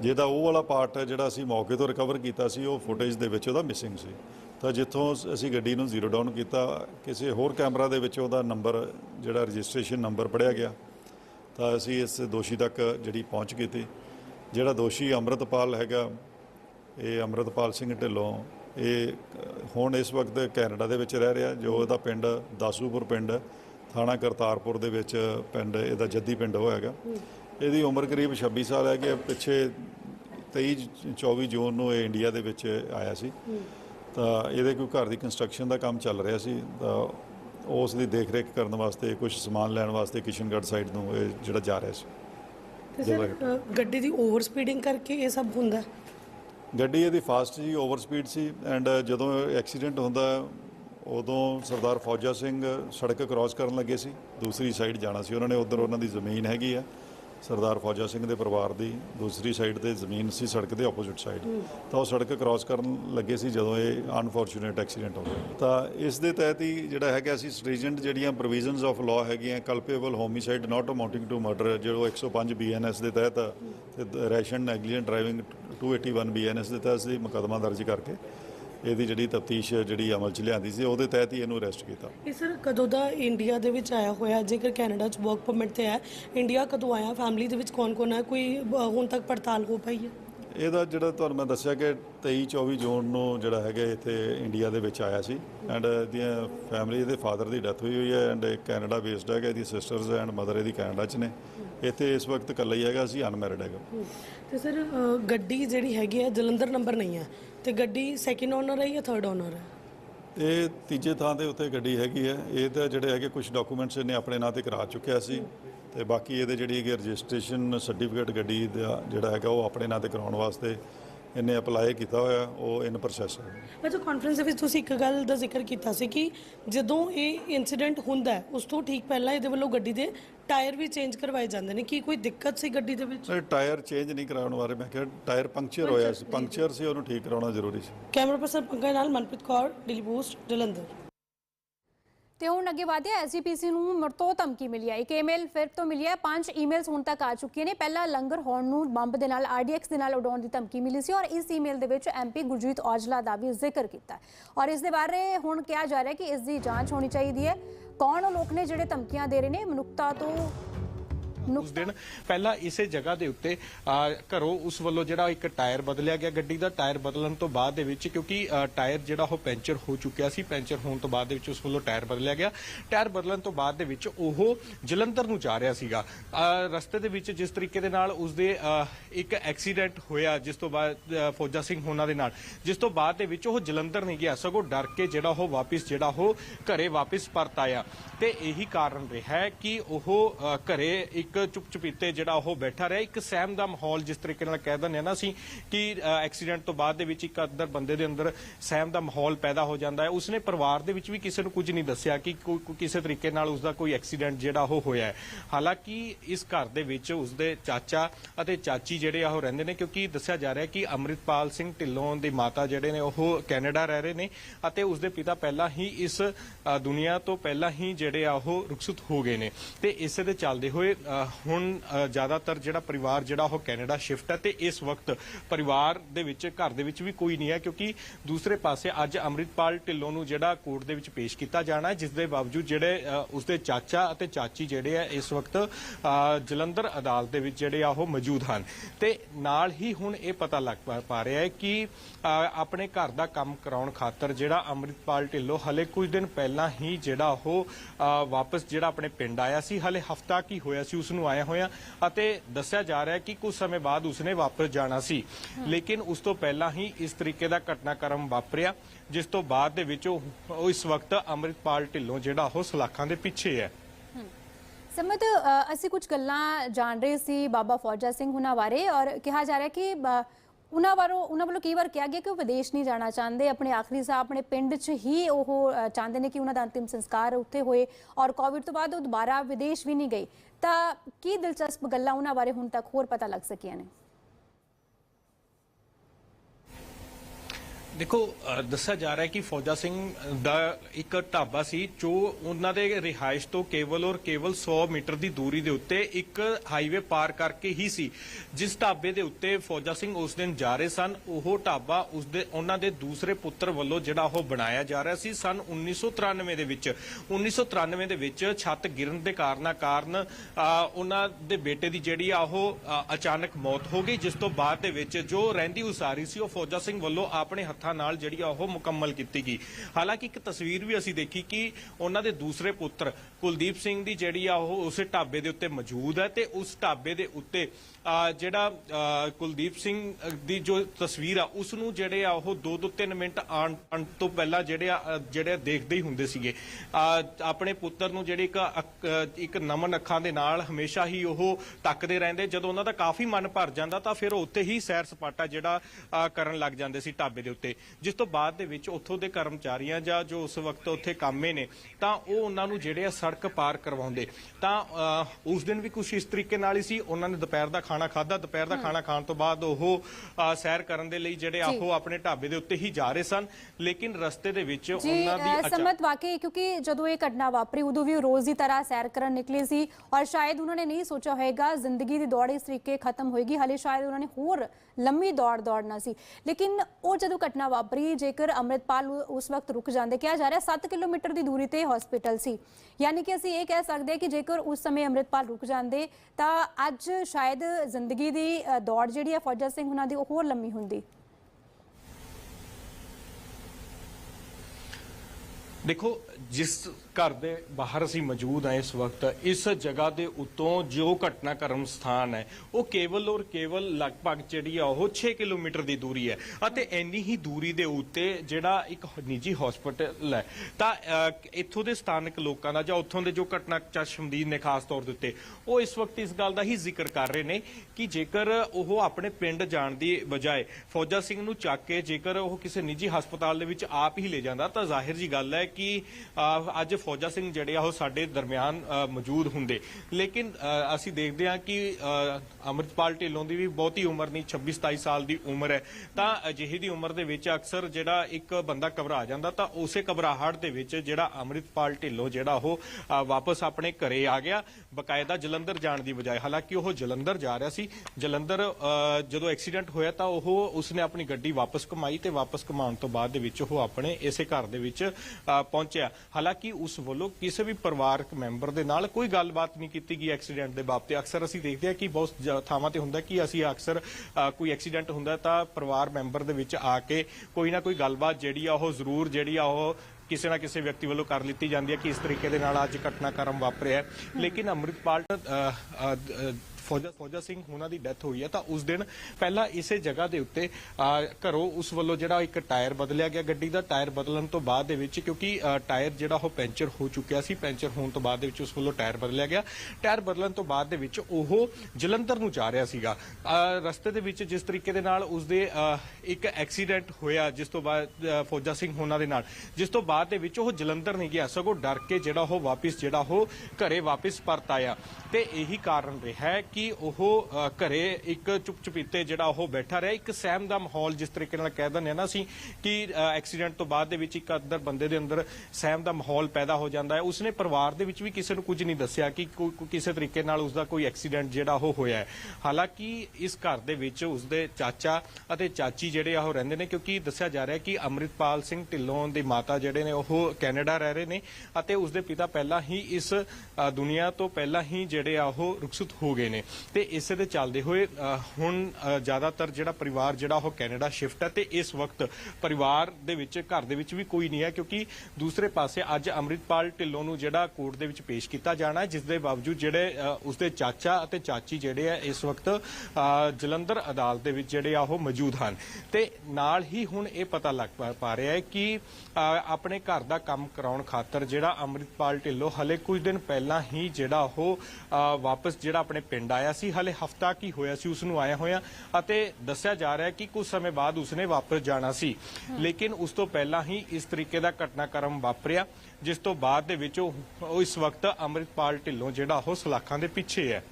ਜਿਹਦਾ ਉਹ ਵਾਲਾ ਪਾਰਟ ਜਿਹੜਾ ਅਸੀਂ ਮੌਕੇ ਤੋਂ ਰਿਕਵਰ ਕੀਤਾ ਸੀ, ਉਹ ਫੁਟੇਜ ਦੇ ਵਿੱਚ ਉਹਦਾ ਮਿਸਿੰਗ ਸੀ। ਤਾਂ ਜਿੱਥੋਂ ਅਸੀਂ ਗੱਡੀ ਨੂੰ ਜ਼ੀਰੋ ਡਾਊਨ ਕੀਤਾ, ਕਿਸੇ ਹੋਰ ਕੈਮਰਾ ਦੇ ਵਿੱਚ ਉਹਦਾ ਨੰਬਰ ਜਿਹੜਾ ਰਜਿਸਟ੍ਰੇਸ਼ਨ ਨੰਬਰ ਪੜਿਆ ਗਿਆ, ਤਾਂ ਅਸੀਂ ਇਸ ਦੋਸ਼ੀ ਤੱਕ ਜਿਹੜੀ ਪਹੁੰਚ ਕੀਤੀ। ਜਿਹੜਾ ਦੋਸ਼ੀ ਅੰਮ੍ਰਿਤਪਾਲ ਹੈਗਾ, ਇਹ ਅੰਮ੍ਰਿਤਪਾਲ ਸਿੰਘ ਢਿੱਲੋਂ, ਇਹ ਹੁਣ ਇਸ ਵਕਤ ਕੈਨੇਡਾ ਦੇ ਵਿੱਚ ਰਹਿ ਰਿਹਾ, ਜੋ ਇਹਦਾ ਪਿੰਡ ਦਾਸੂਪੁਰ ਪਿੰਡ, ਥਾਣਾ ਕਰਤਾਰਪੁਰ ਦੇ ਵਿੱਚ ਪਿੰਡ, ਇਹਦਾ ਜੱਦੀ ਪਿੰਡ ਉਹ ਹੈਗਾ ਇਹਦੀ ਉਮਰ ਕਰੀਬ 26 ਸਾਲ ਹੈਗੀ ਹੈ। ਪਿੱਛੇ 23 24 ਜੂਨ ਨੂੰ ਇਹ ਇੰਡੀਆ ਦੇ ਵਿੱਚ ਆਇਆ ਸੀ ਤਾਂ ਇਹਦੇ ਕੋਈ ਘਰ ਦੀ ਕੰਸਟਰਕਸ਼ਨ ਦਾ ਕੰਮ ਚੱਲ ਰਿਹਾ ਸੀ, ਤਾਂ ਉਸ ਦੀ ਦੇਖ ਰੇਖ ਕਰਨ ਵਾਸਤੇ ਕੁਝ ਸਮਾਨ ਲੈਣ ਵਾਸਤੇ ਕਿਸ਼ਨਗੜ੍ਹ ਸਾਈਡ ਨੂੰ ਇਹ ਜਿਹੜਾ ਜਾ ਰਿਹਾ ਸੀ ਸਰ ਗੱਡੀ ਦੀ ਓਵਰ ਸਪੀਡਿੰਗ ਕਰਕੇ ਇਹ ਸਭ ਹੁੰਦਾ। ਗੱਡੀ ਇਹਦੀ ਫਾਸਟ ਜੀ ਓਵਰ ਸਪੀਡ ਸੀ ਐਂਡ ਜਦੋਂ ਐਕਸੀਡੈਂਟ ਹੁੰਦਾ ਉਦੋਂ ਸਰਦਾਰ ਫੌਜਾ ਸਿੰਘ ਸੜਕ ਕ੍ਰਾਸ ਕਰਨ ਲੱਗੇ ਸੀ ਦੂਸਰੀ ਸਾਈਡ ਜਾਣਾ ਸੀ ਉਹਨਾਂ ਨੇ ਉਧਰ ਉਹਨਾਂ ਦੀ ਜ਼ਮੀਨ ਹੈਗੀ ਆ ਸਰਦਾਰ ਫੌਜਾ ਸਿੰਘ ਦੇ ਪਰਿਵਾਰ ਦੀ ਦੂਸਰੀ ਸਾਈਡ ਤੇ ਜ਼ਮੀਨ ਸੀ ਸੜਕ ਦੇ ਆਪੋਜ਼ਿਟ ਸਾਈਡ ਤਾਂ ਉਹ ਸੜਕ ਕ੍ਰਾਸ ਕਰਨ ਲੱਗੇ ਸੀ ਜਦੋਂ ਇਹ ਅਨਫੋਰਚੂਨੇਟ ਐਕਸੀਡੈਂਟ ਹੋ ਗਿਆ। ਤਾਂ ਇਸ ਦੇ ਤਹਿਤ ਹੀ ਜਿਹੜਾ ਹੈਗਾ ਸੀ ਸਟ੍ਰੀਜੈਂਟ ਜਿਹੜੀਆਂ ਪ੍ਰੋਵੀਜ਼ਨਸ ਆਫ ਲਾਅ ਹੈਗੀਆਂ culpable homicide not amounting to murder ਜੋ 105 ਬੀਐਨਐਸ ਦੇ ਤਹਿਤ ਤੇ ਰੈਸ਼ਨ ਨੈਗਲੀਜੈਂਟ ਡਰਾਈਵਿੰਗ 281 ਬੀਐਨਐਸ ਦੇ ਤਹਿਤ ਅਸੀਂ ਮੁਕੱਦਮਾ ਦਰਜ ਕਰਕੇ ਇਹਦੀ ਜਿਹੜੀ ਤਫਤੀਸ਼ ਜਿਹੜੀ ਅਮਲ 'ਚ ਲਿਆਂਦੀ ਸੀ ਉਹਦੇ ਤਹਿਤ ਹੀ ਇਹਨੂੰ ਅਰੈਸਟ ਕੀਤਾ। ਇਹ ਸਰ ਕਦੋਂ ਦਾ ਇੰਡੀਆ ਦੇ ਵਿੱਚ ਆਇਆ ਹੋਇਆ ਜੇਕਰ ਕੈਨੇਡਾ 'ਚ ਵਰਕ ਪਰਮਿਟ ਤੇ ਹੈ ਇੰਡੀਆ ਕਦੋਂ ਆਇਆ? ਫੈਮਿਲੀ ਦੇ ਵਿੱਚ ਕੌਣ ਕੌਣ ਹੈ? ਕੋਈ ਹੁਣ ਤੱਕ ਪੜਤਾਲ ਹੋ ਪਾਈ ਹੈ? ਇਹਦਾ ਜਿਹੜਾ ਤੁਹਾਨੂੰ ਮੈਂ ਦੱਸਿਆ ਕਿ 23 24 ਜੂਨ ਨੂੰ ਜਿਹੜਾ ਹੈਗਾ ਇੱਥੇ ਇੰਡੀਆ ਦੇ ਵਿੱਚ ਆਇਆ ਸੀ। ਐਂਡ ਇਹਦੀਆਂ ਫੈਮਿਲੀ ਇਹਦੇ ਫਾਦਰ ਦੀ ਡੈਥ ਹੋਈ ਹੋਈ ਹੈ ਐਂਡ ਕੈਨੇਡਾ ਬੇਸਡ ਹੈਗਾ ਇਹਦੀ ਸਿਸਟਰਸ ਐਂਡ ਮਦਰ ਇਹਦੀ ਕੈਨੇਡਾ 'ਚ ਨੇ। ਇੱਥੇ ਇਸ ਵਕਤ ਇਕੱਲਾ ਹੀ ਹੈਗਾ ਅਸੀਂ ਅਨਮੈਰਿਡ ਹੈਗਾ। ਤੇ ਸਰ ਗੱਡੀ ਜਿਹੜੀ ਹੈਗੀ ਹੈ ਜਲੰਧਰ ਨੰਬਰ ਨਹੀਂ ਹੈ। ਤੇ ਗੱਡੀ ਸੈਕਿੰਡ ਓਨਰ ਹੈ ਜਾਂ ਥਰਡ ਓਨਰ ਹੈ? ਇਹ ਤੀਜੇ ਥਾਂ ਦੇ ਉੱਤੇ ਗੱਡੀ ਹੈਗੀ ਹੈ। ਇਹ ਤਾਂ ਜਿਹੜੇ ਹੈਗੇ ਕੁਝ ਡਾਕੂਮੈਂਟਸ ਇਹਨੇ ਆਪਣੇ ਨਾਂ ਤੇ ਕਰਾ ਚੁੱਕਿਆ ਸੀ ਤੇ ਬਾਕੀ ਇਹਦੇ ਜਿਹੜੀ ਹੈਗੀ ਰਜਿਸਟ੍ਰੇਸ਼ਨ ਸਰਟੀਫਿਕੇਟ ਗੱਡੀ ਦਾ ਜਿਹੜਾ ਹੈਗਾ ਉਹ ਆਪਣੇ ਨਾਂ ਤੇ ਕਰਾਉਣ ਵਾਸਤੇ ਇਹਨੇ ਅਪਲਾਈ ਕੀਤਾ ਹੋਇਆ ਉਹ ਇਨ ਪ੍ਰੋਸੈਸ ਹੈ। ਅੱਛਾ ਕਾਨਫਰੰਸ ਦੇ ਵਿੱਚ ਤੁਸੀਂ ਇੱਕ ਗੱਲ ਦਾ ਜ਼ਿਕਰ ਕੀਤਾ ਸੀ ਕਿ ਜਦੋਂ ਇਹ ਇਨਸੀਡੈਂਟ ਹੁੰਦਾ ਹੈ ਉਸ ਤੋਂ ਠੀਕ ਪਹਿਲਾਂ ਇਹਦੇ ਵੱਲੋਂ ਗੱਡੀ ਦੇ ਟਾਇਰ ਵੀ ਚੇਂਜ ਕਰਵਾਏ ਜਾਂਦੇ ਨੇ ਕੀ ਕੋਈ ਦਿੱਕਤ ਸੀ ਗੱਡੀ ਦੇ ਵਿੱਚ? ਸਰ ਟਾਇਰ ਚੇਂਜ ਨਹੀਂ ਕਰਾਉਣ ਬਾਰੇ ਮੈਂ ਕਿਹਾ ਟਾਇਰ ਪੰਕਚਰ ਹੋਇਆ ਸੀ ਪੰਕਚਰ ਸੀ ਉਹਨੂੰ ਠੀਕ ਕਰਾਉਣਾ ਜ਼ਰੂਰੀ ਸੀ। ਕੈਮਰਾ ਪਰਸਨ ਪੰਕਜ ਨਾਲ ਮਨਪ੍ਰੀਤ ਕੌਰ ਡੇਲੀ ਪੋਸਟ ਜਲੰਧਰ। ਤੇ ਹੁਣ ਅੱਗੇ ਵਧਿਆ ਐਸਜੀਪੀਸੀ ਨੂੰ ਮੁੜ ਤੋਂ ਧਮਕੀ ਮਿਲੀ ਹੈ? ਇੱਕ ਈਮੇਲ ਫਿਰ ਤੋਂ ਮਿਲੀ ਹੈ। ਪੰਜ ਈਮੇਲਸ ਹੁਣ ਤੱਕ ਆ ਚੁੱਕੀਆਂ ਨੇ। ਪਹਿਲਾ ਲੰਗਰ ਹੌਰਨ ਨੂੰ ਬੰਬ ਦੇ ਨਾਲ ਆਰਡੀਐਕਸ ਦੇ ਨਾਲ ਉਡਾਉਣ ਦੀ ਧਮਕੀ ਮਿਲੀ ਸੀ ਔਰ ਇਸ ਈਮੇਲ ਦੇ ਵਿੱਚ ਐਮਪੀ ਗੁਰਜੀਤ ਔਜਲਾ ਦਾ ਵੀ ਜ਼ਿਕਰ ਕੀਤਾ ਔਰ ਇਸ ਦੇ ਬਾਰੇ ਹੁਣ ਕਿਹਾ ਜਾ ਰਿਹਾ ਕਿ ਇਸ ਦੀ ਜਾਂਚ ਹੋਣੀ ਚਾਹੀਦੀ ਹੈ। ਕੌਣ ਉਹ ਲੋਕ ਨੇ ਜਿਹੜੇ ਧਮਕੀਆਂ ਦੇ ਰਹੇ ਨੇ? ਮਨੁੱਖਤਾ ਤੋਂ ਉਸ ਦਿਨ ਪਹਿਲਾਂ ਇਸੇ ਜਗ੍ਹਾ ਦੇ ਉੱਤੇ ਘਰੋਂ ਉਸ ਵੱਲੋਂ ਜਿਹੜਾ ਇੱਕ ਟਾਇਰ ਬਦਲਿਆ ਗਿਆ। ਗੱਡੀ ਦਾ ਟਾਇਰ ਬਦਲਣ ਤੋਂ ਬਾਅਦ ਦੇ ਵਿੱਚ ਕਿਉਂਕਿ ਟਾਇਰ ਜਿਹੜਾ ਉਹ ਪੈਂਚਰ ਹੋ ਚੁੱਕਿਆ ਸੀ ਪੈਂਚਰ ਹੋਣ ਤੋਂ ਬਾਅਦ ਦੇ ਵਿੱਚ ਉਸ ਵੱਲੋਂ ਟਾਇਰ ਬਦਲਿਆ ਗਿਆ। ਟਾਇਰ ਬਦਲਣ ਤੋਂ ਬਾਅਦ ਦੇ ਵਿੱਚ ਉਹ ਜਲੰਧਰ ਨੂੰ ਜਾ ਰਿਹਾ ਸੀਗਾ। ਰਸਤੇ ਦੇ ਵਿੱਚ ਜਿਸ ਤਰੀਕੇ ਦੇ ਨਾਲ ਉਸ ਦੇ ਇੱਕ ਐਕਸੀਡੈਂਟ ਹੋਇਆ ਜਿਸ ਤੋਂ ਬਾਅਦ ਫੌਜਾ ਸਿੰਘ ਹੋਣਾ ਦੇ ਨਾਲ। ਜਿਸ ਤੋਂ ਬਾਅਦ ਦੇ ਵਿੱਚ ਉਹ ਜਲੰਧਰ ਨਹੀਂ ਗਿਆ ਸਗੋਂ ਡਰ ਕੇ ਜਿਹੜਾ ਉਹ ਵਾਪਸ ਜਿਹੜਾ ਉਹ ਘਰੇ ਵਾਪਸ ਪਰਤ ਆਇਆ। ਤੇ ਇਹੀ ਕਾਰਨ ਰਿਹਾ ਹੈ ਕਿ ਉਹ ਘਰੇ ਇੱਕ ਚੁੱਪ ਚੁਪੀਤੇ ਜਿਹੜਾ ਉਹ ਬੈਠਾ ਰਿਹਾ। ਇੱਕ ਸਹਿਮ ਦਾ ਮਾਹੌਲ ਜਿਸ ਤਰੀਕੇ ਨਾਲ ਕਹਿ ਦਿੰਦੇ ਆ ਨਾ ਅਸੀਂ ਕਿ ਐਕਸੀਡੈਂਟ ਤੋਂ ਬਾਅਦ ਦੇ ਵਿੱਚ ਇੱਕ ਅੰਦਰ ਬੰਦੇ ਦੇ ਅੰਦਰ ਸਹਿਮ ਦਾ ਮਾਹੌਲ ਪੈਦਾ ਹੋ ਜਾਂਦਾ ਹੈ। ਉਸਨੇ ਪਰਿਵਾਰ ਦੇ ਵਿੱਚ ਵੀ ਕਿਸੇ ਨੂੰ ਕੁਝ ਨਹੀਂ ਦੱਸਿਆ ਕਿ ਕੋਈ ਕਿਸੇ ਤਰੀਕੇ ਨਾਲ ਉਸਦਾ ਕੋਈ ਐਕਸੀਡੈਂਟ ਜਿਹੜਾ ਉਹ ਹੋਇਆ ਹੈ। ਹਾਲਾਂਕਿ ਇਸ ਘਰ ਦੇ ਵਿੱਚ ਉਸਦੇ ਚਾਚਾ ਅਤੇ ਚਾਚੀ ਜਿਹੜੇ ਆ ਉਹ ਰਹਿੰਦੇ ਨੇ ਕਿਉਂਕਿ ਦੱਸਿਆ ਜਾ ਰਿਹਾ ਕਿ ਅੰਮ੍ਰਿਤਪਾਲ ਸਿੰਘ ਢਿੱਲੋਂ ਦੀ ਮਾਤਾ ਜਿਹੜੇ ਨੇ ਉਹ ਕੈਨੇਡਾ ਰਹਿ ਰਹੇ ਨੇ ਅਤੇ ਉਸਦੇ ਪਿਤਾ ਪਹਿਲਾਂ ਹੀ ਇਸ ਅ, ਦੁਨੀਆ ਤੋਂ ਪਹਿਲਾਂ ਹੀ ਜਿਹੜੇ ਆ ਉਹ ਰੁਖਸਤ ਹੋ ਗਏ ਨੇ। ਤੇ ਇਸੇ ਦੇ ਚੱਲਦੇ ਹੋਏ ਹੁਣ ਜ਼ਿਆਦਾਤਰ ਜਿਹੜਾ ਪਰਿਵਾਰ ਜਿਹੜਾ ਉਹ ਕੈਨੇਡਾ ਸ਼ਿਫਟ ਹੈ ਤੇ ਇਸ ਵਕਤ ਪਰਿਵਾਰ ਦੇ ਵਿੱਚ, ਘਰ ਦੇ ਵਿੱਚ ਵੀ ਕੋਈ ਨਹੀਂ ਹੈ ਕਿਉਂਕਿ ਦੂਸਰੇ ਪਾਸੇ ਅੱਜ ਅੰਮ੍ਰਿਤਪਾਲ ਢਿੱਲੋਂ ਨੂੰ ਜਿਹੜਾ ਕੋਰਟ ਦੇ ਵਿੱਚ ਪੇਸ਼ ਕੀਤਾ ਜਾਣਾ ਹੈ, ਜਿਸ ਦੇ ਬਾਵਜੂਦ ਜਿਹੜੇ ਉਸਦੇ ਚਾਚਾ ਅਤੇ ਚਾਚੀ ਜਿਹੜੇ ਆ ਇਸ ਵਕਤ ਜਲੰਧਰ ਅਦਾਲਤ ਦੇ ਵਿੱਚ ਜਿਹੜੇ ਆ ਉਹ ਮੌਜੂਦ ਹਨ। ਤੇ ਨਾਲ ਹੀ ਹੁਣ ਇਹ ਪਤਾ ਲੱਗ ਪਾ- ਪਾ ਰਿਹਾ ਹੈ ਕਿ ਆਪਣੇ ਘਰ ਦਾ ਕੰਮ ਕਰਾਉਣ ਖਾਤਰ ਜਿਹੜਾ ਅੰਮ੍ਰਿਤਪਾਲ ਢਿੱਲੋਂ ਹਲੇ ਕੁਝ ਦਿਨ ਪਹਿਲਾਂ ਹੀ ਜਿਹੜਾ ਉਹ ਵਾਪਸ ਜਿਹੜਾ ਆਪਣੇ ਪਿੰਡ ਆਇਆ ਸੀ, ਹਲੇ ਹਫਤਾ ਕੀ ਹੋਇਆ ਸੀ, ਉਸ ਨੂੰ ਆਇਆ ਹੋਇਆ ਅਤੇ ਦੱਸਿਆ ਜਾ ਰਿਹਾ ਹੈ ਕਿ ਕੁਝ ਸਮੇਂ ਬਾਅਦ ਉਸਨੇ ਵਾਪਸ ਜਾਣਾ ਸੀ। ਲੇਕਿਨ ਉਸ ਤੋਂ ਪਹਿਲਾਂ ਹੀ ਇਸ ਤਰੀਕੇ ਦਾ ਘਟਨਾਕ੍ਰਮ ਵਾਪਰਿਆ, ਜਿਸ ਤੋਂ ਬਾਅਦ ਦੇ ਵਿੱਚ ਉਹ ਇਸ ਵਕਤ ਅੰਮ੍ਰਿਤਪਾਲ ਢਿੱਲੋਂ ਜਿਹੜਾ ਉਹ ਸਲਾਖਾਂ ਦੇ ਪਿੱਛੇ ਹੈ। ਸਮਤ ਅਸੀਂ ਕੁਝ ਗੱਲਾਂ ਜਾਣ ਰਹੇ ਸੀ ਬਾਬਾ ਫੌਜਾ ਸਿੰਘ ਹੁਣਾਂ ਬਾਰੇ ਔਰ ਕਿਹਾ ਜਾ ਰਿਹਾ ਕਿ ਉਹਨਾਂ ਵੱਲੋਂ ਉਹਨਾਂ ਵੱਲੋਂ ਕਈ ਵਾਰ ਕਿਹਾ ਗਿਆ ਕਿ ਉਹ ਵਿਦੇਸ਼ ਨਹੀਂ ਜਾਣਾ ਚਾਹੁੰਦੇ। ਆਪਣੇ ਆਖਰੀ ਸਾਹ ਆਪਣੇ ਪਿੰਡ 'ਚ ਹੀ ਉਹ ਚਾਹੁੰਦੇ ਨੇ ਕਿ ਉਹਨਾਂ ਦਾ ਅੰਤਿਮ ਸੰਸਕਾਰ ਉੱਥੇ ਹੋਏ ਔਰ ਕੋਵਿਡ ਤੋਂ ਬਾਅਦ ਉਹ ਦੁਬਾਰਾ ਵਿਦੇਸ਼ ਵੀ ਨਹੀਂ ਗਏ। ਤਾਂ ਕੀ ਦਿਲਚਸਪ ਗੱਲਾਂ ਉਹਨਾਂ ਬਾਰੇ ਹੁਣ ਤੱਕ ਹੋਰ ਪਤਾ ਲੱਗ ਸਕੀਆਂ ਨੇ? ਦੇਖੋ ਦੱਸਿਆ ਜਾ ਰਿਹਾ ਹੈ ਕਿ ਫੌਜਾ ਸਿੰਘ ਦਾ ਇੱਕ ਢਾਬਾ ਸੀ, ਜੋ ਉਹਨਾਂ ਦੇ ਰਿਹਾਇਸ਼ ਤੋਂ ਕੇਵਲ ਔਰ ਕੇਵਲ 100 ਮੀਟਰ ਦੀ ਦੂਰੀ ਦੇ ਉੱਤੇ ਇੱਕ ਹਾਈਵੇ ਪਾਰ ਕਰਕੇ ਹੀ ਸੀ। ਜਿਸ ਢਾਬੇ ਦੇ ਉੱਤੇ ਫੌਜਾ ਸਿੰਘ ਉਸ ਦਿਨ ਜਾ ਰਹੇ ਸਨ। ਉਹ ਢਾਬਾ ਉਸ ਦੇ, ਉਹਨਾਂ ਦੇ ਦੂਸਰੇ ਪੁੱਤਰ ਵੱਲੋਂ ਜਿਹੜਾ ਉਹ ਬਣਾਇਆ ਜਾ ਰਿਹਾ ਸੀ ਸਨ 1993 ਦੇ ਵਿੱਚ। 1993 ਦੇ ਵਿੱਚ ਛੱਤ ਗਿਰਨ ਦੇ ਕਾਰਨਾਂ ਕਾਰਨ ਉਹਨਾਂ ਦੇ ਬੇਟੇ ਦੀ ਜਿਹੜੀ ਆ ਉਹ ਅਚਾਨਕ ਮੌਤ ਹੋ ਗਈ, ਜਿਸ ਤੋਂ ਬਾਅਦ ਦੇ ਵਿੱਚ ਜੋ ਰਹਿੰਦੀ ਉਸਾਰੀ ਸੀ, ਉਹ ਫੌਜਾ ਸਿੰਘ ਵੱਲੋਂ ਆਪਣੇ ਹੱਥਾਂ ਹੱਥਾਂ ਨਾਲ ਜਿਹੜੀ ਆ ਉਹ ਮੁਕੰਮਲ ਕੀਤੀ ਗਈ। ਹਾਲਾਂਕਿ ਇੱਕ ਤਸਵੀਰ ਵੀ ਅਸੀਂ ਦੇਖੀ ਕਿ ਉਹਨਾਂ ਦੇ ਦੂਸਰੇ ਪੁੱਤਰ ਕੁਲਦੀਪ ਸਿੰਘ ਦੀ ਜਿਹੜੀ ਆ ਉਹ ਉਸੇ ਢਾਬੇ ਦੇ ਉੱਤੇ ਮੌਜੂਦ ਹੈ ਤੇ ਉਸ ਢਾਬੇ ਦੇ ਉੱਤੇ ਜਿਹੜਾ ਅਹ, ਕੁਲਦੀਪ ਸਿੰਘ ਦੀ ਜੋ ਤਸਵੀਰ ਆ ਉਸ ਨੂੰ ਜਿਹੜੇ ਆ ਉਹ 2 ਤੋਂ 3 ਮਿੰਟ ਆਉਣ ਤੋਂ ਪਹਿਲਾਂ ਜਿਹੜੇ ਆ ਜਿਹੜੇ ਦੇਖਦੇ ਹੀ ਹੁੰਦੇ ਸੀਗੇ। ਆਪਣੇ ਪੁੱਤਰ ਨੂੰ ਜਿਹੜੀ ਇੱਕ ਇੱਕ ਨਮਨ ਅੱਖਾਂ ਦੇ ਨਾਲ ਹਮੇਸ਼ਾ ਹੀ ਉਹ ਤੱਕਦੇ ਰਹਿੰਦੇ। ਜਦੋਂ ਉਹਨਾਂ ਦਾ ਕਾਫੀ ਮਨ ਭਰ ਜਾਂਦਾ ਤਾਂ ਫਿਰ ਉੱਥੇ ਹੀ ਸੈਰ ਸਪਾਟਾ ਜਿਹੜਾ ਕਰਨ ਲੱਗ ਜਾਂਦੇ ਸੀ ਢਾਬੇ ਦੇ ਉੱਤੇ। ਜਿਸ ਤੋਂ ਬਾਅਦ ਦੇ ਵਿੱਚ ਉੱਥੋਂ ਦੇ ਕਰਮਚਾਰੀਆਂ ਜਾਂ ਜੋ ਉਸ ਵਕਤ ਉੱਥੇ ਕਾਮੇ ਨੇ ਤਾਂ ਉਹ ਉਹਨਾਂ ਨੂੰ ਜਿਹੜੇ ਆ ਸੜਕ ਪਾਰ ਕਰਵਾਉਂਦੇ। ਤਾਂ ਅਹ, ਉਸ ਦਿਨ ਵੀ ਕੁਝ ਇਸ ਤਰੀਕੇ ਨਾਲ ਹੀ ਸੀ। ਉਹਨਾਂ ਨੇ ਦੁਪਹਿਰ ਦਾ ਖਾਣਾ ਖਾਦਾ ਦੁਪਹਿਰ ਦਾ ਖਾਣਾ ਖਾਣ ਤੋਂ ਬਾਅਦ ਉਹ ਸੈਰ ਕਰਨ ਦੇ ਲਈ ਜਿਹੜੇ ਆ ਜੀ। ਉਹ ਆਪਣੇ ਢਾਬੇ ਦੇ ਉੱਤੇ ਹੀ ਜਾ ਰਹੇ ਸਨ। ਲੇਕਿਨ ਰਸਤੇ ਦੇ ਵਿੱਚ ਉਹਨਾਂ ਦੀ ਸਮਤ ਵਾਕਈ ਕਿਉਂਕਿ ਜਦੋਂ ਇਹ ਘਟਨਾ ਵਾਪਰੀ ਉਦੋਂ ਵੀ ਰੋਜ਼ ਦੀ ਤਰ੍ਹਾਂ ਸੈਰ ਕਰਨ ਨਿਕਲੇ ਸੀ ਔਰ ਸ਼ਾਇਦ ਉਹਨਾਂ ਨੇ ਨਹੀਂ ਸੋਚਿਆ ਹੋਵੇਗਾ ਜ਼ਿੰਦਗੀ ਦੀ ਦੌੜ ਇਸ ਤਰੀਕੇ ਖਤਮ ਹੋਏਗੀ। ਹਲੇ ਸ਼ਾਇਦ ਉਹਨਾਂ ਨੇ ਹੋਰ ਲੰਮੀ ਦੌੜ ਦੌੜਨਾ ਸੀ। ਲੇਕਿਨ ਉਹ ਜਦੋਂ ਘਟਨਾ ਵਾਪਰੀ, ਜੇਕਰ ਅੰਮ੍ਰਿਤਪਾਲ ਉਸ ਵਕਤ ਰੁਕ ਜਾਂਦੇ, ਕਿਹਾ ਜਾ ਰਿਹਾ 7 ਕਿਲੋਮੀਟਰ ਦੀ ਦੂਰੀ ਤੇ ਹਸਪੀਟਲ ਸੀ। ਯਾਨੀ ਕਿ ਅਸੀਂ ਇਹ ਕਹਿ ਸਕਦੇ ਹਾਂ ਕਿ ਜੇਕਰ ਉਸ ਸਮੇਂ ਅੰਮ੍ਰਿਤਪਾਲ ਰੁਕ ਜਾਂਦੇ, ਤਾਂ ਅੱਜ ਸ਼ਾਇਦ ਜ਼ਿੰਦਗੀ ਦੀ ਦੌੜ ਜਿਹੜੀ ਹੈ ਫੌਜਾ ਸਿੰਘ ਉਹਨਾਂ ਦੀ, ਉਹ ਹੋਰ ਲੰਮੀ ਹੁੰਦੀ। ਦੇਖੋ ਜਿਸ ਘਰ ਦੇ ਬਾਹਰ ਅਸੀਂ ਮੌਜੂਦ ਹਾਂ ਇਸ ਵਕਤ, ਇਸ ਜਗ੍ਹਾ ਦੇ ਉੱਤੋਂ ਜੋ ਘਟਨਾਕ੍ਰਮ ਸਥਾਨ ਹੈ, ਉਹ ਕੇਵਲ ਔਰ ਕੇਵਲ ਲਗਭਗ ਜਿਹੜੀ ਆ ਉਹ 6 ਕਿਲੋਮੀਟਰ ਦੀ ਦੂਰੀ ਹੈ ਅਤੇ ਇੰਨੀ ਹੀ ਦੂਰੀ ਦੇ ਉੱਤੇ ਜਿਹੜਾ ਇੱਕ ਨਿੱਜੀ ਹਸਪੀਟਲ ਹੈ। ਤਾਂ ਇੱਥੋਂ ਦੇ ਸਥਾਨਕ ਲੋਕਾਂ ਦਾ ਜਾਂ ਉੱਥੋਂ ਦੇ ਜੋ ਘਟਨਾ ਚਸ਼ਮਦੀਦ ਨੇ ਖਾਸ ਤੌਰ ਦੇ ਉੱਤੇ, ਉਹ ਇਸ ਵਕਤ ਇਸ ਗੱਲ ਦਾ ਹੀ ਜ਼ਿਕਰ ਕਰ ਰਹੇ ਨੇ ਕਿ ਜੇਕਰ ਉਹ ਆਪਣੇ ਪਿੰਡ ਜਾਣ ਦੀ ਬਜਾਏ ਫੌਜਾ ਸਿੰਘ ਨੂੰ ਚੱਕ ਕੇ ਜੇਕਰ ਉਹ ਕਿਸੇ ਨਿੱਜੀ ਹਸਪਤਾਲ ਦੇ ਵਿੱਚ ਆਪ ਹੀ ਲੈ ਜਾਂਦਾ, ਤਾਂ ਜ਼ਾਹਿਰ ਜੀ ਗੱਲ ਹੈ ਕਿ ਅੱਜ ਫੌਜਾ ਸਿੰਘ ਜਿਹੜੇ ਆ ਉਹ ਸਾਡੇ ਦਰਮਿਆਨ ਮੌਜੂਦ ਹੁੰਦੇ। ਲੇਕਿਨ ਅਸੀਂ ਦੇਖਦੇ ਹਾਂ ਕਿ ਅਹ, ਅੰਮ੍ਰਿਤਪਾਲ ਢਿੱਲੋਂ ਦੀ ਵੀ ਬਹੁਤੀ ਉਮਰ ਨਹੀਂ 26 27 ਸਾਲ ਦੀ ਉਮਰ ਹੈ। ਤਾਂ ਅਜਿਹੀ ਦੀ ਉਮਰ ਦੇ ਵਿੱਚ ਅਕਸਰ ਜਿਹੜਾ ਇੱਕ ਬੰਦਾ ਘਬਰਾ ਜਾਂਦਾ ਤਾਂ ਉਸੇ ਘਬਰਾਹਟ ਦੇ ਵਿੱਚ ਜਿਹੜਾ ਅੰਮ੍ਰਿਤਪਾਲ ਢਿੱਲੋਂ ਜਿਹੜਾ ਉਹ ਵਾਪਸ ਆਪਣੇ ਘਰੇ ਆ ਗਿਆ। ਬਕਾਇਦਾ ਜਲੰਧਰ ਜਾਣ ਦੀ ਬਜਾਏ ਹਾਲਾਂਕਿ ਉਹ ਜਲੰਧਰ ਜਾ ਰਿਹਾ ਸੀ। ਜਲੰਧਰ ਜਦੋਂ ਐਕਸੀਡੈਂਟ ਹੋਇਆ ਤਾਂ ਉਹ ਉਸਨੇ ਆਪਣੀ ਗੱਡੀ ਵਾਪਸ ਕਮਾਈ ਤੇ ਵਾਪਸ ਕਮਾਉਣ ਤੋਂ ਬਾਅਦ ਦੇ ਵਿੱਚ ਉਹ ਆਪਣੇ ਇਸੇ ਘਰ ਦੇ ਵਿੱਚ ਪਹੁੰਚਿਆ। ਹਾਲਾਂਕਿ ਉਸ ਵੱਲੋਂ ਕਿਸੇ ਵੀ ਪਰਿਵਾਰਕ ਮੈਂਬਰ ਦੇ ਨਾਲ ਕੋਈ ਗੱਲਬਾਤ ਨਹੀਂ ਕੀਤੀ ਗਈ ਐਕਸੀਡੈਂਟ ਦੇ ਬਾਬਤ। ਅਕਸਰ ਅਸੀਂ ਦੇਖਦੇ ਹਾਂ ਕਿ ਬਹੁਤ ਜ- ਥਾਵਾਂ ਤੇ ਹੁੰਦਾ ਕਿ ਅਸੀਂ ਅਕਸਰ ਕੋਈ ਐਕਸੀਡੈਂਟ ਹੁੰਦਾ ਤਾਂ ਪਰਿਵਾਰ ਮੈਂਬਰ ਦੇ ਵਿੱਚ ਆ ਕੇ ਕੋਈ ਨਾ ਕੋਈ ਗੱਲਬਾਤ ਜਿਹੜੀ ਆ ਉਹ ਜ਼ਰੂਰ ਜਿਹੜੀ ਆ ਉਹ ਕਿਸੇ ਨਾ ਕਿਸੇ ਵਿਅਕਤੀ ਵੱਲੋਂ ਕਰ ਲਿੱਤੀ ਜਾਂਦੀ ਹੈ ਕਿ ਇਸ ਤਰੀਕੇ ਦੇ ਨਾਲ ਅੱਜ ਘਟਨਾਕ੍ਰਮ ਵਾਪਰਿਆ ਲੇਕਿਨ ਅੰਮ੍ਰਿਤਪਾਲ ਫੌਜਾ ਫੌਜਾ ਸਿੰਘ ਉਹਨਾਂ ਦੀ ਡੈਥ ਹੋਈ ਹੈ ਤਾਂ ਉਸ ਦਿਨ ਪਹਿਲਾਂ ਇਸੇ ਜਗ੍ਹਾ ਦੇ ਉੱਤੇ ਘਰੋਂ ਉਸ ਵੱਲੋਂ ਜਿਹੜਾ ਇੱਕ ਟਾਇਰ ਬਦਲਿਆ ਗਿਆ ਗੱਡੀ ਦਾ। ਟਾਇਰ ਬਦਲਣ ਤੋਂ ਬਾਅਦ ਦੇ ਵਿੱਚ ਕਿਉਂਕਿ ਟਾਇਰ ਜਿਹੜਾ ਉਹ ਪੈਂਚਰ ਹੋ ਚੁੱਕਿਆ ਸੀ ਪੈਂਚਰ ਹੋਣ ਤੋਂ ਬਾਅਦ ਦੇ ਵਿੱਚ ਉਸ ਵੱਲੋਂ ਟਾਇਰ ਬਦਲਿਆ ਗਿਆ। ਟਾਇਰ ਬਦਲਣ ਤੋਂ ਬਾਅਦ ਦੇ ਵਿੱਚ ਉਹ ਜਲੰਧਰ ਨੂੰ ਜਾ ਰਿਹਾ ਸੀਗਾ। ਰਸਤੇ ਦੇ ਵਿੱਚ ਜਿਸ ਤਰੀਕੇ ਦੇ ਨਾਲ ਉਸਦੇ ਅ, ਇੱਕ ਐਕਸੀਡੈਂਟ ਹੋਇਆ ਜਿਸ ਤੋਂ ਬਾਅਦ ਫੌਜਾ ਸਿੰਘ ਹੋਣਾ ਦੇ ਨਾਲ। ਜਿਸ ਤੋਂ ਬਾਅਦ ਦੇ ਵਿੱਚ ਉਹ ਜਲੰਧਰ ਨਹੀਂ ਗਿਆ ਸਗੋਂ ਡਰ ਕੇ ਜਿਹੜਾ ਉਹ ਵਾਪਿਸ ਜਿਹੜਾ ਉਹ ਘਰੇ ਵਾਪਿਸ ਪਰਤ ਆਇਆ। ਤੇ ਇਹੀ ਕਾਰਨ ਰਿਹਾ ਕਿ ਕਿ ਉਹ ਘਰੇ ਇੱਕ ਚੁੱਪ ਚੁਪੀਤੇ ਜਿਹੜਾ ਉਹ ਬੈਠਾ ਰਿਹਾ। ਇੱਕ ਸਹਿਮ ਦਾ ਮਾਹੌਲ ਜਿਸ ਤਰੀਕੇ ਨਾਲ ਕਹਿ ਦਿੰਦੇ ਆ ਨਾ ਅਸੀਂ ਕਿ ਐਕਸੀਡੈਂਟ ਤੋਂ ਬਾਅਦ ਦੇ ਵਿੱਚ ਇੱਕ ਅੰਦਰ ਬੰਦੇ ਦੇ ਅੰਦਰ ਸਹਿਮ ਦਾ ਮਾਹੌਲ ਪੈਦਾ ਹੋ ਜਾਂਦਾ ਹੈ। ਉਸਨੇ ਪਰਿਵਾਰ ਦੇ ਵਿੱਚ ਵੀ ਕਿਸੇ ਨੂੰ ਕੁਝ ਨਹੀਂ ਦੱਸਿਆ ਕਿ ਕੋਈ- ਕਿਸੇ ਤਰੀਕੇ ਨਾਲ ਉਸਦਾ ਕੋਈ ਐਕਸੀਡੈਂਟ ਜਿਹੜਾ ਉਹ ਹੋਇਆ ਹੈ। ਹਾਲਾਂਕਿ ਇਸ ਘਰ ਦੇ ਵਿੱਚ ਉਸਦੇ ਚਾਚਾ ਅਤੇ ਚਾਚੀ ਜਿਹੜੇ ਆ ਉਹ ਰਹਿੰਦੇ ਨੇ ਕਿਉਂਕਿ ਦੱਸਿਆ ਜਾ ਰਿਹਾ ਕਿ ਅੰਮ੍ਰਿਤਪਾਲ ਸਿੰਘ ਢਿੱਲੋਂ ਦੀ ਮਾਤਾ ਜਿਹੜੇ ਨੇ ਉਹ ਕੈਨੇਡਾ ਰਹਿ ਰਹੇ ਨੇ ਅਤੇ ਉਸਦੇ ਪਿਤਾ ਪਹਿਲਾਂ ਹੀ ਇਸ ਦੁਨੀਆ ਤੋਂ ਪਹਿਲਾਂ ਹੀ ਜਿਹੜੇ ਆ ਉਹ ਰੁਖਸਤ ਹੋ ਗਏ ਨੇ। ਤੇ ਇਸੇ ਦੇ ਚੱਲਦੇ ਹੋਏ ਅ, ਹੁਣ ਜ਼ਿਆਦਾਤਰ ਜਿਹੜਾ ਪਰਿਵਾਰ ਜਿਹੜਾ ਉਹ ਕੈਨੇਡਾ ਸ਼ਿਫਟ ਹੈ ਤੇ ਇਸ ਵਕਤ ਪਰਿਵਾਰ ਦੇ ਵਿੱਚ ਘਰ ਦੇ ਵਿੱਚ ਵੀ ਕੋਈ ਨਹੀਂ ਹੈ ਕਿਉਂਕਿ ਦੂਸਰੇ ਪਾਸੇ ਅੱਜ ਅੰਮ੍ਰਿਤਪਾਲ ਢਿੱਲੋਂ ਨੂੰ ਜਿਹੜਾ ਕੋਰਟ ਦੇ ਵਿੱਚ ਪੇਸ਼ ਕੀਤਾ ਜਾਣਾ ਹੈ ਜਿਸ ਦੇ ਬਾਵਜੂਦ ਜਿਹੜੇ ਉਸਦੇ ਚਾਚਾ ਅਤੇ ਚਾਚੀ ਜਿਹੜੇ ਆ ਇਸ ਵਕਤ ਅ, ਜਲੰਧਰ ਅਦਾਲਤ ਦੇ ਵਿੱਚ ਜਿਹੜੇ ਆ ਉਹ ਮੌਜੂਦ ਹਨ। ਤੇ ਨਾਲ ਹੀ ਹੁਣ ਇਹ ਪਤਾ ਲੱਗ ਪਾ- ਰਿਹਾ ਹੈ ਕਿ ਆਪਣੇ ਘਰ ਦਾ ਕੰਮ ਕਰਾਉਣ ਖਾਤਰ ਜਿਹੜਾ ਅੰਮ੍ਰਿਤਪਾਲ ਢਿੱਲੋਂ ਹਲੇ ਕੁਝ ਦਿਨ ਪਹਿਲਾਂ ਹੀ ਜਿਹੜਾ ਉਹ ਵਾਪਸ ਜਿਹੜਾ ਆਪਣੇ ਪਿੰਡ ਆ ਆਇਆ ਸੀ, ਹਲੇ ਹਫਤਾ ਕੀ ਹੋਇਆ ਸੀ ਉਸ ਨੂੰ ਆਇਆ ਹੋਇਆ ਅਤੇ ਦੱਸਿਆ ਜਾ ਰਿਹਾ ਹੈ ਕਿ ਕੁਝ ਸਮੇਂ ਬਾਅਦ ਉਸਨੇ ਵਾਪਸ ਜਾਣਾ ਸੀ। ਲੇਕਿਨ ਉਸ ਤੋਂ ਪਹਿਲਾਂ ਹੀ ਇਸ ਤਰੀਕੇ ਦਾ ਘਟਨਾਕ੍ਰਮ ਵਾਪਰਿਆ, ਜਿਸ ਤੋਂ ਬਾਅਦ ਦੇ ਵਿੱਚ ਉਹ ਇਸ ਵਕਤ ਅੰਮ੍ਰਿਤਪਾਲ ਢਿੱਲੋਂ ਜਿਹੜਾ ਉਹ ਸਲਾਖਾਂ ਦੇ ਪਿੱਛੇ ਹੈ।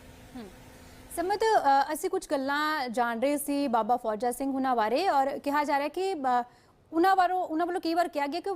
ਸਮਤ ਅਸੀਂ ਕੁਝ ਗੱਲਾਂ ਜਾਣ ਰਹੇ ਸੀ ਬਾਬਾ ਫੌਜਾ ਸਿੰਘ ਹੁਣਾਂ ਬਾਰੇ ਔਰ ਕਿਹਾ ਜਾ ਰਿਹਾ ਕਿ ਉਹਨਾਂ ਵੱਲੋਂ ਉਹਨਾਂ ਵੱਲੋਂ ਕਈ ਵਾਰ ਕਿਹਾ ਗਿਆ ਕਿ